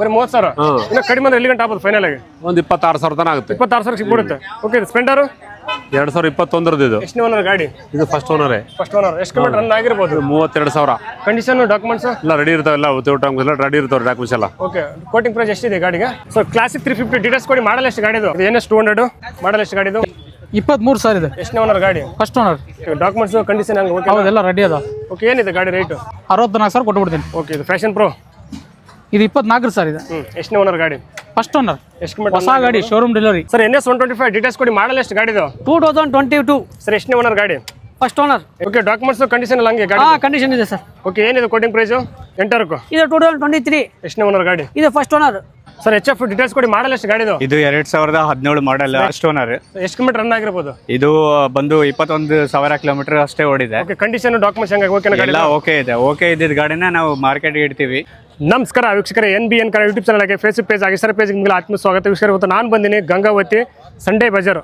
ಬರೀ ಮೂವತ್ತು ಸಾವಿರ. ಇನ್ನು ಕಡಿಮೆ ಅಂದ್ರೆ ಎಲ್ಲಿ ಗಂಟೆ ಆಗ್ಬೋದು ಫೈನಲ್ ಆಗಿ? ಒಂದು ಇಪ್ಪತ್ತಾರು ಸಾವಿರ ತನಕ ಆಗುತ್ತೆ. ಇಪ್ಪತ್ತಾರು ಸಾವಿರ ಸಿಗ್ಬಿಡುತ್ತೆ. ಓಕೆ ಸ್ಪೆಂಡರು ಎರಡ್ ಸಾವಿರ ಇಪ್ಪತ್ತೊಂದರದ್ದು ಇದು. ಎಷ್ಟು ಓನರ್ ಗಾಡಿ? ಇದು ಫಸ್ಟ್ ಓನರೇ ಫಸ್ಟ್ ಓನರ್ ಎಷ್ಟು ಕಿಲೋಮೀಟರ್ ರನ್ ಆಗಿರ್ಬೋದು? ಮೂವತ್ತೆರಡು ಸಾವಿರ. ಕಂಡೀಷನ್ ಡಾಕ್ಯುಮೆಂಟ್ಸ್ ಎಲ್ಲ ರೆಡಿ ಇರ್ತಾವೆಲ್ಲ ಎಲ್ಲ ರೆಡಿ ಇರ್ತಾವೆ ಡಾಕ್ಯುಮೆಂಟ್ಸ್ ಎಲ್ಲ. ಓಕೆ ಕೋಟಿಂಗ್ ಪ್ರೈಸ್ ಎಷ್ಟಿದೆ ಗಾಡಿಗೆ? So classic three fifty details ಕೊಡಿ ಮಾಡಲ್ ಎಷ್ಟು ಗಾಡಿದು N S two hundred model ಎಷ್ಟು ಗಾಡಿದು ಇಪ್ಪತ್ಮೂರು ಸಾವಿರ ಇದೆ. ಎಷ್ಟನೇ ಓನರ್ ಗಾಡಿ? ಫಸ್ಟ್ ಓನರ್ ಡಾಕ್ಯುಮೆಂಟ್ಸ್ ಕಂಡೀಷನ್ ಹಂಗೆ? ಓಕೆ ಹೌದೆಲ್ಲ ರೆಡಿ ಅದ. ಓಕೆ ಏನಿದೆ ಗಾಡಿ ರೇಟು ಅರವತ್ನಾಲ್ಕು ಸಾವಿರ ಕೊಟ್ಬಿಡ್ತೀನಿ. ಓಕೆ ಇದು ಫ್ಯಾಷನ್ ಪ್ರೋ ಇದು ಇಪ್ಪತ್ನಾಲ್ಕು ಸರ್ ಇದೆ. ಎಷ್ಟು ಎಷ್ಟನೇ ಓನರ್ ಗಾಡಿ? ಫಸ್ಟ್ ಓನರ್ ಎಷ್ಟು ಕಿಲೋಮೀಟರ್ ಹೊಸ ಗಾಡಿ showroom delivery sir N S one twenty five details ಕೊಡಿ ಮಾಡಲ್ ಎಷ್ಟು ಗಾಡಿದು two thousand twenty two sir ಎಷ್ಟನೇ ಓನರ್ ಗಾಡಿ? First owner okay documents condition ಎಲ್ಲ ಹಂಗೆ ಗಾಡಿ ಕಂಡೀಷನ್ ಇದೆ? ಸರ್. ಓಕೆ ಏನಿದೆ ಕೋಟಿಂಗ್ ಪ್ರೈಸು ಎಂಟರಕ್ಕೂ? ಇದು ಟೂ ತೌಸಂಡ್ ಟ್ವೆಂಟಿ ತ್ರೀ ಎಷ್ಟನೇ ಓನರ್ ಗಾಡಿ? ಇದು first owner sir H F details ಕೊಡಿ ಮಾಡಲ್ ಎಷ್ಟು ಗಾಡಿ ಇದು? ಎರಡ್ ಸಾವಿರದ ಹದಿನೇಳು ಮಾಡಲ್ ಫಸ್ಟ್ ಓನರ್ ಎಷ್ಟು ಕಿಲೋಮೀಟರ್ ರನ್ ಆಗಿರ್ಬೋದು? ಇದು ಬಂದು ಇಪ್ಪತ್ತೊಂದು ಸಾವಿರ ಕಿಲೋಮೀಟರ್ ಅಷ್ಟೇ ಓಡಿದೆ. ಓಕೆ ಕಂಡೀಷನ್ ಡಾಕ್ಯುಮೆಂಟ್ಸ್ ಹಂಗೆ ಓಕೆ ಗಾಡಿ ಎಲ್ಲ ಓಕೆ ಇದೆ? ಓಕೆ ಇದ್ದಿದ್ದ ಗಾಡಿನ ನಾವು ಮಾರ್ಕೆಟ್ಗೆ ಇಡ್ತೀವಿ. ನಮಸ್ಕಾರ ವೀಕ್ಷಕರೇ, N B N Kannada YouTube ಚಾನಲ್ಗೆ ಫೇಸ್ಬುಕ್ ಪೇಜ್ ಆಗಿ ಸರ್ ಪೇಜ್ ನಿಮಗೆ ಆತ್ಮ ಸ್ವಾಗತ. ವೀಕ್ಷಕರು, ಇವತ್ತು ನಾನು ಬಂದಿನಿ ಗಂಗಾವತಿ ಸಂಡೇ ಬಜಾರ್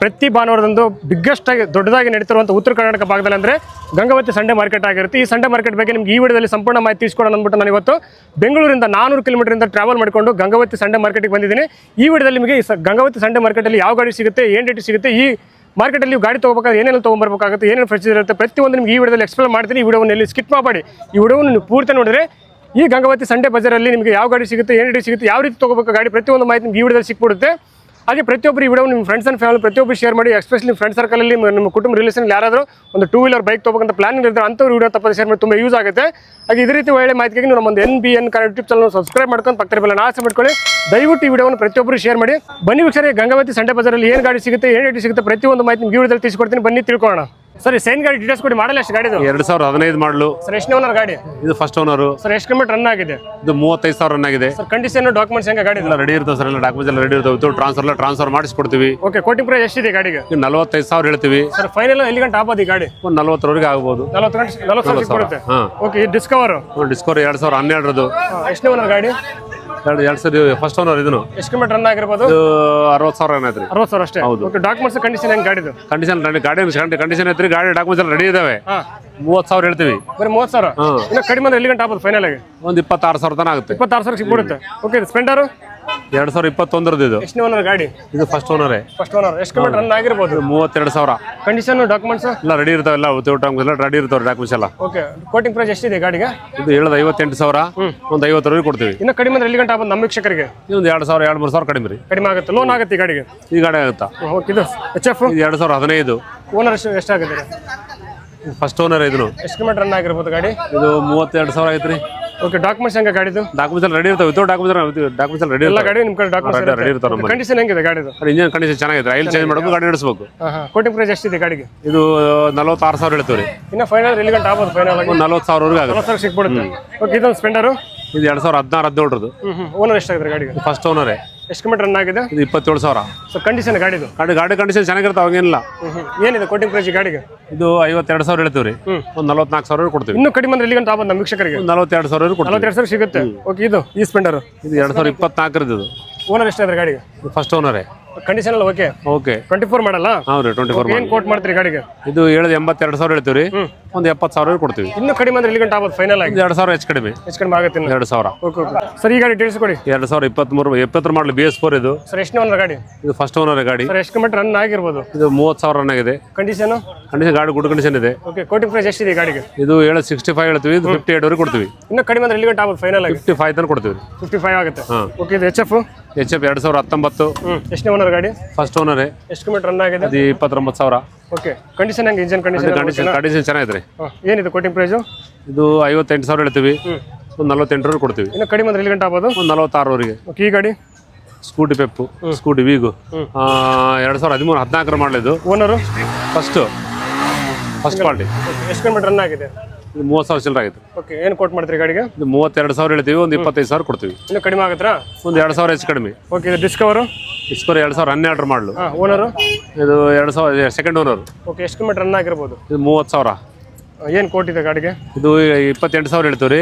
ಪ್ರತಿ ಭಾನುವಾರದಂದು ಬಿಗ್ಗೆಸ್ಟ್ ಆಗಿ, ದೊಡ್ಡದಾಗಿ ನಡೀತಿರುವಂಥ ಉತ್ತರ ಕರ್ನಾಟಕ ಭಾಗದಲ್ಲಿ ಅಂದರೆ ಗಂಗಾವತಿ ಸಂಡೇ ಮಾರ್ಕೆಟ್ ಆಗಿರುತ್ತೆ. ಈ ಸಂಡೇ ಮಾರ್ಕೆಟ್ ಬಗ್ಗೆ ನಿಮ್ಗೆ ಈ ವಿಡಿಯೋದಲ್ಲಿ ಸಂಪೂರ್ಣ ಮಾಹಿತಿ ತಿಳಿಸ್ಕೊಡೋಣ ಅಂದ್ಬಿಟ್ಟು ನಾನು ಇವತ್ತು ಬೆಂಗಳೂರಿಂದ ನಾನೂರು ಕಿಲೋಮೀಟರಿಂದ ಟ್ರಾವೆಲ್ ಮಾಡಿಕೊಂಡು ಗಂಗಾವತಿ ಸಂಡೇ ಮಾರ್ಕೆಟಿಗೆ ಬಂದಿದ್ದೀನಿ. ಈ ವಿಡಿಯೋದಲ್ಲಿ ನಿಮಗೆ ಈ ಗಂಗಾವತಿ ಸಂಡೇ ಮಾರ್ಕೆಟಲ್ಲಿ ಯಾವ ಗಾಡಿ ಸಿಗುತ್ತೆ, ಏನು ರೇಟ್ ಸಿಗುತ್ತೆ, ಈ ಮಾರ್ಕೆಟಲ್ಲಿ ನೀವು ಗಾಡಿ ತೊಗೋಬೇಕಾದ್ರೆ ಏನೇನು ತೊಗೊಂಬರ್ಬೇಕಾಗುತ್ತೆ, ಏನೇನು ಫ್ರೆಶ್ ಇರುತ್ತೆ, ಪ್ರತಿಯೊಂದು ನಿಮ್ಗೆ ಈ ವಿಡಿಯೋದಲ್ಲಿ ಎಕ್ಸ್ಪ್ಲೇನ್ ಮಾಡ್ತೀನಿ. ಈ ವಿಡಿಯೋವನ್ನು ಸ್ಕಿಪ್ ಮಾಡಬೇಡಿ. ಈ ವಿಡಿಯೋವನ್ನು ನೀವು ಪೂರ್ತಿ ನೋಡಿದ್ರೆ ಈ ಗಂಗಾವತಿ ಸಂಡೇ ಬಜಾರಲ್ಲಿ ನಿಮಗೆ ಯಾವ ಗಾಡಿ ಸಿಗುತ್ತೆ, ಏನು ಗಾಡಿ ಸಿಗುತ್ತೆ, ಯಾವ ರೀತಿ ತೊಗೋಬೇಕು ಗಾಡಿ ಪ್ರತಿಯೊಂದು ಮಾಹಿತಿ ನಿಮ್ಗೆ ಈ ವಿಡಿಯೋದಲ್ಲಿ ಸಿಕ್ಬಿಡುತ್ತೆ. ಹಾಗೆ ಪ್ರತಿಯೊಬ್ಬರು ಈ ವಿಡಿಯೋ ನಿಮ್ಮ ಫ್ರೆಂಡ್ಸ್ ಆ್ಯಂಡ್ ಫ್ಯಾಮಿಲಿ ಪ್ರತಿಯೊಬ್ಬರು ಶೇರ್ ಮಾಡಿ ಎಸ್ಪೆಷಲಿ ಫ್ರೆಂಡ್ ಸರ್ಕಲಲ್ಲಿ ನಿಮ್ಮ ಕುಟುಂಬ ರಿಲೇಷನ್ ಯಾರಾದರೂ ಒಂದು ಟೂ ವೀಲರ್ ಬೈಕ್ ತೊಗೋಬೇಕಂತ ಪ್ಲಾನಿಂಗ್ ಇದ್ದರೆ ಅಂಥವ್ರು ವಿಡಿಯೋ ತಪ್ಪದೆ ಶೇರ್ ಮಾಡಿ, ತುಂಬ ಯೂಸ್ ಆಗುತ್ತೆ. ಹಾಗೆ ಇದೇ ರೀತಿ ಒಳ್ಳೆ ಮಾಹಿತಿಗೆ ನಮ್ಮ ಒಂದು N B N Kannada YouTube channel subscribe ಮಾಡ್ಕೊಂಡು ಪಕ್ಕದ ಬೆಲ್ಲ ಆಸೆ ಮಾಡ್ಕೊಳ್ಳಿ. ದಯವಿಟ್ಟು ಈ ವಿಡಿಯೋವನ್ನು ಪ್ರತಿಯೊಬ್ಬರು ಶೇರ್ ಮಾಡಿ. ಬನ್ನಿ ವೀಕ್ಷರೇ, ಗಂಗಾವತಿ ಸಂಡೇ ಬಜಾರಲ್ಲಿ ಏನು ಗಾಡಿ ಸಿಗುತ್ತೆ, ಏನು ರೇಟ್ ಸಿಗುತ್ತೆ ಪ್ರತಿಯೊಂದು ಮಾಹಿತಿ ನಿಮ್ಗೆ ವಿಡಿಯೋದಲ್ಲಿ ತಿಳಿಸ್ಕೊಡ್ತೀನಿ. ಬನ್ನಿ ತಿಳ್ಕೊಳ್ಳೋಣ. ಸರಿ ಸೇನ್ ಗಾಡಿ ಡೀಟೇಲ್ಸ್ ಕೊಡಿ ಮಾಡಲ್ಲ ಎಷ್ಟು ಗಾಡಿ ಎರಡು ಸಾವಿರದ ಹದಿನೈದು ಮಾಡಲು. ಸರ್ ಎಷ್ಟು ಓನರ್ ಗಾಡಿ? ಇದು ಫಸ್ಟ್ ಓನರ್ ಸರ್ ಎಷ್ಟು ಕಿಲೋಮೀಟರ್ ರನ್ ಆಗಿದೆ? ಇದು ಮೂವತ್ತೈದು ಸಾವಿರ ರನ್ ಆಗಿದೆ. ಸರ್ ಕಂಡೀಷನ್ ಡಾಕ್ಯುಮೆಂಟ್ಸ್ ಹೆಂಗೆ ಗಾಡಿ ಎಲ್ಲ ರೆಡಿ ಇರ್ತಾವೆ ಸರ್ ಎಲ್ಲ ಡಾಕ್ಯುಮೆಂಟ್ಸ್ ಎಲ್ಲ ರೆಡಿ ಇರ್ತವೆ. ಟ್ರಾನ್ಸ್ಫರ್ ಎಲ್ಲ ಟ್ರಾನ್ಸ್ಫರ್ ಮಾಡಿಸ್ಕೊಡ್ತೀವಿ. ಓಕೆ ಕೋಟಿ ಪ್ರೈಸ್ ಎಷ್ಟಿದೆ ಗಾಡಿಗೆ? ನಲವತ್ತೈದು ಸಾವಿರ ಹೇಳ್ತೀವಿ. ಸರ್ ಫೈನಲ್ ಎಲ್ಲಿ ಗಂಟೆ ಆಗ್ಬೋದು ಈ ಗಾಡಿ? ಒಂದು ನಲವತ್ತರವರೆಗೆ ಆಗ್ಬೋದು. ನಲವತ್ತು ಗಂಟೆ ನಲವತ್ತು ಸಾವಿರ ಹಾಂ. ಓಕೆ ಡಿಸ್ಕವರ್ ಡಿಸ್ಕವರ್ ಎರಡು ಸಾವಿರ ಹನ್ನೆರಡರದು. ಎಷ್ಟನೇ ಓನರ್ ಗಾಡಿ? ಎರಡು ಎರಡು ಸರಿ ಫಸ್ಟ್ ಓನರ್ ಇದನ್ನು. ಎಷ್ಟು ಕಿಲೋಮೀಟರ್ ರನ್ ಆಗಿರ್ಬೋದು? ಅರವತ್ತು ಸಾವಿರ ಏನೈತ್ರಿ ಅರವತ್ತು ಸಾವಿರ ಅಷ್ಟೇ. ಹೌದು. ಓಕೆ ಡಾಕ್ಯುಮೆಂಟ್ಸ್ ಕಂಡೀಷನ್ ಹೆಂಗೆ ಗಾಡಿದು? ಕಂಡೀಷನ್ ಗಾಡಿ ಕಂಡೀಷನ್ ಐತ್ರಿ ಗಾಡಿ ಡಾಕ್ಯುಮೆಂಟ್ಸ್ ಎಲ್ಲ ರೆಡಿ ಇದಾವೆ. ಮೂವತ್ತು ಸಾವಿರ ಹೇಳ್ತೀವಿ. ಬರೀ ಮೂವತ್ತು ಸಾವಿರ? ಇನ್ನು ಕಡಿಮೆ ಅಂದ್ರೆ ಎಲ್ಲಿ ಗಂಟೆ ಆಗ್ಬೋದು ಫೈನಲ್ ಆಗಿ ಒಂದು ಇಪ್ಪತ್ತಾರು ಸಾವಿರ ತನಕ ಆಗುತ್ತೆ. ಇಪ್ಪತ್ತಾರು ಸಾವಿರ ಸಿಗ್ಬಿಡುತ್ತೆ. ಓಕೆ ಸ್ಪೆಂಡರು ಎರಡು ಸಾವಿರ ಇಪ್ಪತ್ತೊಂದರದ್ದು ಇದು. ಎಷ್ಟನೇ ಓನರ್ ಗಾಡಿ? ಇದು ಫಸ್ಟ್ ಓನರೇ ಫಸ್ಟ್ ಓನರ್ ಎಷ್ಟು ಕಿಲೋಮೀಟರ್ ರನ್ ಆಗಿರ್ಬೋದು? ಮೂವತ್ತೆರಡು ಸಾವಿರ. ಕಂಡೀಷನ್ ಡಾಕ್ಯುಮೆಂಟ್ಸ್ ಎಲ್ಲ ರೆಡಿ ಇರ್ತಾವೆಲ್ಲ ಎಲ್ಲ ರೆಡಿ ಇರ್ತಾವೆ ಡಾಕ್ಯುಮೆಂಟ್ಸ್ ಎಲ್ಲ. ಓಕೆ ಕೋಟಿಂಗ್ ಪ್ರೈಸ್ ಎಷ್ಟಿದೆ ಗಾಡಿಗೆ? ಇದು ಹೇಳೋದು ಐವತ್ತೆಂಟು ಸಾವಿರ. ಒಂದು ಐವತ್ತರವರೆಗೆ ಕೊಡ್ತೀವಿ. ಇನ್ನು ಕಡಿಮೆ ಅಂದ್ರೆ ಎಲ್ಲಿ ಗಂಟೆ ನಮ್ಮ ವೀಕ್ಷಕರಿಗೆ? ಇದೊಂದು ಎರಡು ಸಾವಿರ ಎರಡು ಮೂರು ಸಾವಿರ ಕಡಿಮೆ ರೀ. ಕಡಿಮೆ ಆಗುತ್ತೆ. ಲೋನ್ ಆಗುತ್ತೆ ಈ ಗಾಡಿಗೆ? ಈ ಗಾಡಿ ಆಗುತ್ತಾ? ಓಕೆ ಇದು ಎಚ್ ಎಫ್ ಎರಡು ಸಾವಿರ ಹದಿನೈದು. ಓನರ್ ಎಷ್ಟು ಎಷ್ಟಾಗುತ್ತೆ? ಫಸ್ಟ್ ಓನರ್ ಇದನ್ನು. ಎಷ್ಟು ಕಿಲೋಮೀಟರ್ ರನ್ ಆಗಿರ್ಬೋದು ಗಾಡಿ? ಇದು ಮೂವತ್ತೆರಡು ಸಾವಿರ ಐತ್ರಿ. ಓಕೆ ಡಾಕ್ಯುಮೆಂಟ್ಸ್ ಹೆಂಗೆ ಗಾಡಿದು? ಡಾಕ್ಯುಮೆಂಟ್ಸ್ ರೆಡಿ ಇರ್ತಾವೆ. ವಿತೌಟ್ ಡಾಕ್ಯುಮೆಂಟ್ಸ್ ಡಾಕ್ಯುಮೆಂಟ್ಸ್ ರೆಡಿ ಎಲ್ಲ ಗಾಡಿ ನಿಮ್ಮ ಕಡೆ ಡಾಕ್ಯುಮೆಂಟ್ಸ್ ರೆಡಿ ಇರ್ತಾವೆ ಕಂಡೀಷನ್ ಹೆಂಗಿದೆ ಗಾಡಿದು? ಇಂಜಿನ್ ಕಂಡೀಷನ್ ಚೆನ್ನಾಗಿದೆ. ಆಯಿಲ್ ಚೇಂಜ್ ಮಾಡಬೇಕು ಗಾಡಿ ನಡೆಸಬೇಕು. ಕೋಟಿಂಗ್ ಪ್ರೈಸ್ ಎಷ್ಟಿದೆ ಗಾಡಿಗೆ? ಇದು ನಲವತ್ತಾರು ಸಾವಿರ ಹೇಳ್ತೀವಿ ಇನ್ನು ಫೈನಲ್ ಇಲ್ಲಿ ಗಂಟೆ ಆಗ್ಬೋದು ಫೈನಲ್ ಆಗಿ. ನಲ್ವತ್ತು ಸಾವಿರವರೆಗೆ ಆಗುತ್ತೆ. ಸಾವಿರ ಸಿಕ್ಬಿಡುತ್ತೆ. ಓಕೆ ಇದೊಂದು ಸ್ಪೆಂಡರು ಇದು ಎರಡು ಸಾವಿರ ಹದಿನಾರು ಹದಿನೇಳರದು ಓನರ್ ಎಷ್ಟಾಗಿದೆ ಗಾಡಿಗೆ? ಫಸ್ಟ್ ಓನರೇ ಎಷ್ಟು ಕಿಲೋಮೀಟರ್ ರನ್ ಆಗಿದೆ? ಇದು ಇಪ್ಪತ್ತೇಳು ಸಾವಿರ. ಸೊ ಕಂಡೀಷನ್ ಗಾಡಿದು? ಗಾಡಿ ಗಾಡಿ ಕಂಡೀಷನ್ ಚೆನ್ನಾಗಿರ್ತಾವೆ ಹಂಗೇನಿಲ್ಲ ಏನಿದೆ ಕೋಟಿಂಗ್ ಪ್ರೈಸ್ ಗಾಡಿಗೆ? ಇದು ಐವತ್ತೆರಡು ಸಾವಿರ ಹೇಳ್ತೀವಿ ರೀ ಒಂದು ನಲವತ್ನಾಲ್ಕು ಸಾವಿರ ಕೊಡ್ತೀವಿ. ಇನ್ನೂ ಕಡಿಮೆ ಅಂದ್ರೆ ಇಲ್ಲಿಗಂತ ಆಗ್ಬೋದು ನಮ್ಮ ವೀಕ್ಷಕರಿಗೆ? ನಲವತ್ತೆರಡು ಸಾವಿರ ಕೊಡ್ತೀವಿ. ನಲವತ್ತೆರಡು ಸಾವಿರ ಸಿಗುತ್ತೆ? ಓಕೆ ಇದು ಈ ಸ್ಪೆಂಡರ್ ಇದು ಎರಡು ಸಾವಿರ ಇಪ್ಪತ್ನಾಲ್ಕರದ್ದು ಇದು. ಓನರ್ ಎಷ್ಟಾದ್ರೆ ಗಾಡಿಗೆ? ಫಸ್ಟ್ ಓನರ್ ಕಂಡೀಷನ್ ಎಲ್ಲ ಓಕೆ ಓಕೆ ಟ್ವೆಂಟಿ ಫೋರ್ ಮಾಡಲ್ಲ ಹೌದು ರೀ ಟ್ವೆಂಟಿ ಫೋರ್ ಏನು ಕೋಟ್ ಮಾಡ್ತೀರಿ ಗಾಡಿಗೆ? ಇದು ಹೇಳೋದು ಎಂಬತ್ತೆರಡು ಸಾವಿರ ಹೇಳ್ತೀವಿ ರೀ. ಒಂದು ಎಪ್ಪತ್ತು ಸಾವಿರ ಕೊಡ್ತೀವಿ. ಇನ್ನೂ ಕಡಿಮೆ ಅಂದ್ರೆ ಇಲ್ಲಿ ಗಂಟೆ ಆಗ್ಬೋದು ಫೈನಲ್ ಆಗಿ? ಎರಡು ಸಾವಿರ ಹೆಚ್ಚು ಕಡಿಮೆ. ಹೆಚ್ಚು ಕಡಿಮೆ ಆಗುತ್ತೆ ಇನ್ನು. ಎರಡು ಸಾವಿರ. ಓಕೆ ಓಕೆ ಸರ್ ಈ ಗಾಡಿ ಡೀಟೇಲ್ಸ್ ಕೊಡಿ. ಎರಡು ಸಾವಿರ ಇಪ್ಪತ್ತ್ಮೂರು ಎಪ್ಪತ್ತರ ಮಾಡಲಿ ಬಿ ಎಸ್ ಫೋರ್ ಇದು. ಸರ್ ಎಷ್ಟು ಓನರ್ ಗಾಡಿ? ಇದು ಫಸ್ಟ್ ಓನರ್ ಗಾಡಿ. ಸರ್ ಎಷ್ಟು ಕಿಲೋಮೀಟರ್ ರನ್ ಆಗಿರ್ಬೋದು? ಇದು ಮೂವತ್ತು ಸಾವಿರ ರನ್ ಆಗಿದೆ. ಕಂಡೀಷನ್ ಕಂಡೀಷನ್ ಗಾಡಿ ಗುಡ್ ಕಂಡೀಷನ್ ಇದೆ. ಓಕೆ ಕೋಟಿಂಗ್ ಪ್ರೈಸ್ ಎಷ್ಟಿದೆ ಈ ಗಾಡಿಗೆ? ಇದು ಹೇಳೋ ಸಿಕ್ಸ್ಟಿ ಫೈವ್ ಹೇಳ್ತೀವಿ ಇದು ಫಿಫ್ಟಿ ಏಟ್ವರೆಗೆ ಕೊಡ್ತೀವಿ. ಇನ್ನೂ ಕಡಿಮೆ ಅಂದ್ರೆ ಎಲ್ಲಿ ಗಂಟೆ ಆಗೋದು ಫೈನಲ್ ಆಗಿ? ಫಿಫ್ಟಿ ಫೈವ್ ತನಕ ಕೊಡ್ತೀವಿ. ಫಿಫ್ಟಿ ಫೈವ್ ಆಗುತ್ತೆ. ಹಾಂ. ಓಕೆ ಇದು ಎಚ್ ಎಫ್ ಎಚ್ ಎಫ್ ಎರಡು ಸಾವಿರ ಹತ್ತೊಂಬತ್ತು. ಎಷ್ಟನೇ ಓನರ್ ಗಾಡಿ? ಫಸ್ಟ್ ಓನರೇ ಎಷ್ಟು ಕಿಲೋಮೀಟರ್ ರನ್ ಆಗಿದೆ? ಅದು ಇಪ್ಪತ್ತೊಂಬತ್ತು ಸಾವಿರ. ಓಕೆ ಕಂಡೀಷನ್ ಹೆಂಗೆ? ಇಂಜನ್ ಕಂಡೀಷನ್ ಕಂಡೀಷನ್ ಕಂಡೀಷನ್ ಚೆನ್ನಾಗಿದೆ ರೀ. ಏನಿದೆ ಕೋಟಿಂಗ್ ಪ್ರೈಸು ಇದು ಐವತ್ತೆಂಟು ಸಾವಿರ ಹೇಳ್ತೀವಿ. ಒಂದು ನಲವತ್ತೆಂಟರವರೆಗೆ ಕೊಡ್ತೀವಿ. ಇನ್ನು ಕಡಿಮೆ ಅಂದ್ರೆ ಎಲ್ಲಿ ಗಂಟೆ ಆಗ್ಬೋದು? ಒಂದು ನಲವತ್ತಾರವರೆಗೆ. ಓಕೆ ಈ ಗಾಡಿ? ಸ್ಕೂಟಿ ಪೆಪ್ಪು ಸ್ಕೂಟಿ ವೀಗು ಎರಡು ಸಾವಿರ ಹದಿಮೂರು ಹದಿನಾಲ್ಕರ ಮಾಡಲಿದ್ದು ಓನರು ಫಸ್ಟು ಫಸ್ಟ್ ಕ್ವಾಲಿಟಿ ಎಷ್ಟು ಕಿಲೋಮೀಟರ್ ರನ್ ಆಗಿದೆ? ಇದು ಮೂವತ್ತು ಸಾವಿರ ಚಿಲ್ಲರೆ ಆಗಿತ್ತು ಓಕೆ ಏನು ಕೋಟ್ ಮಾಡ್ತೀರಿ ಗಾಡಿಗೆ? ಇದು ಮೂವತ್ತೆರಡು ಸಾವಿರ ಹೇಳ್ತೀವಿ ಒಂದು ಇಪ್ಪತ್ತೈದು ಸಾವಿರ ಕೊಡ್ತೀವಿ. ಇನ್ನು ಕಡಿಮೆ ಆಗುತ್ತಾ? ಒಂದು ಎರಡು ಸಾವಿರ ಹೆಚ್ಚು ಕಡಿಮೆ. ಓಕೆ ಇದು ಡಿಸ್ಕವರು ಇಸ್ಕೋರ್ ಎರಡು ಸಾವಿರ ಹನ್ನೆರಡು ಮಾಡಲು. ಹಾಂ ಓನರು ಇದು ಎರಡು ಸಾವಿರ ಸೆಕೆಂಡ್ ಓನರ್ ಓಕೆ ಎಷ್ಟು ಕಿಲೋಮೀಟರ್ ರನ್ ಆಗಿರ್ಬೋದು? ಇದು ಮೂವತ್ತು ಸಾವಿರ. ಏನು ಕೋಟ್ ಇದೆ ಗಾಡಿಗೆ? ಇದು ಇಪ್ಪತ್ತೆಂಟು ಸಾವಿರ ಹೇಳ್ತೀವಿ ರೀ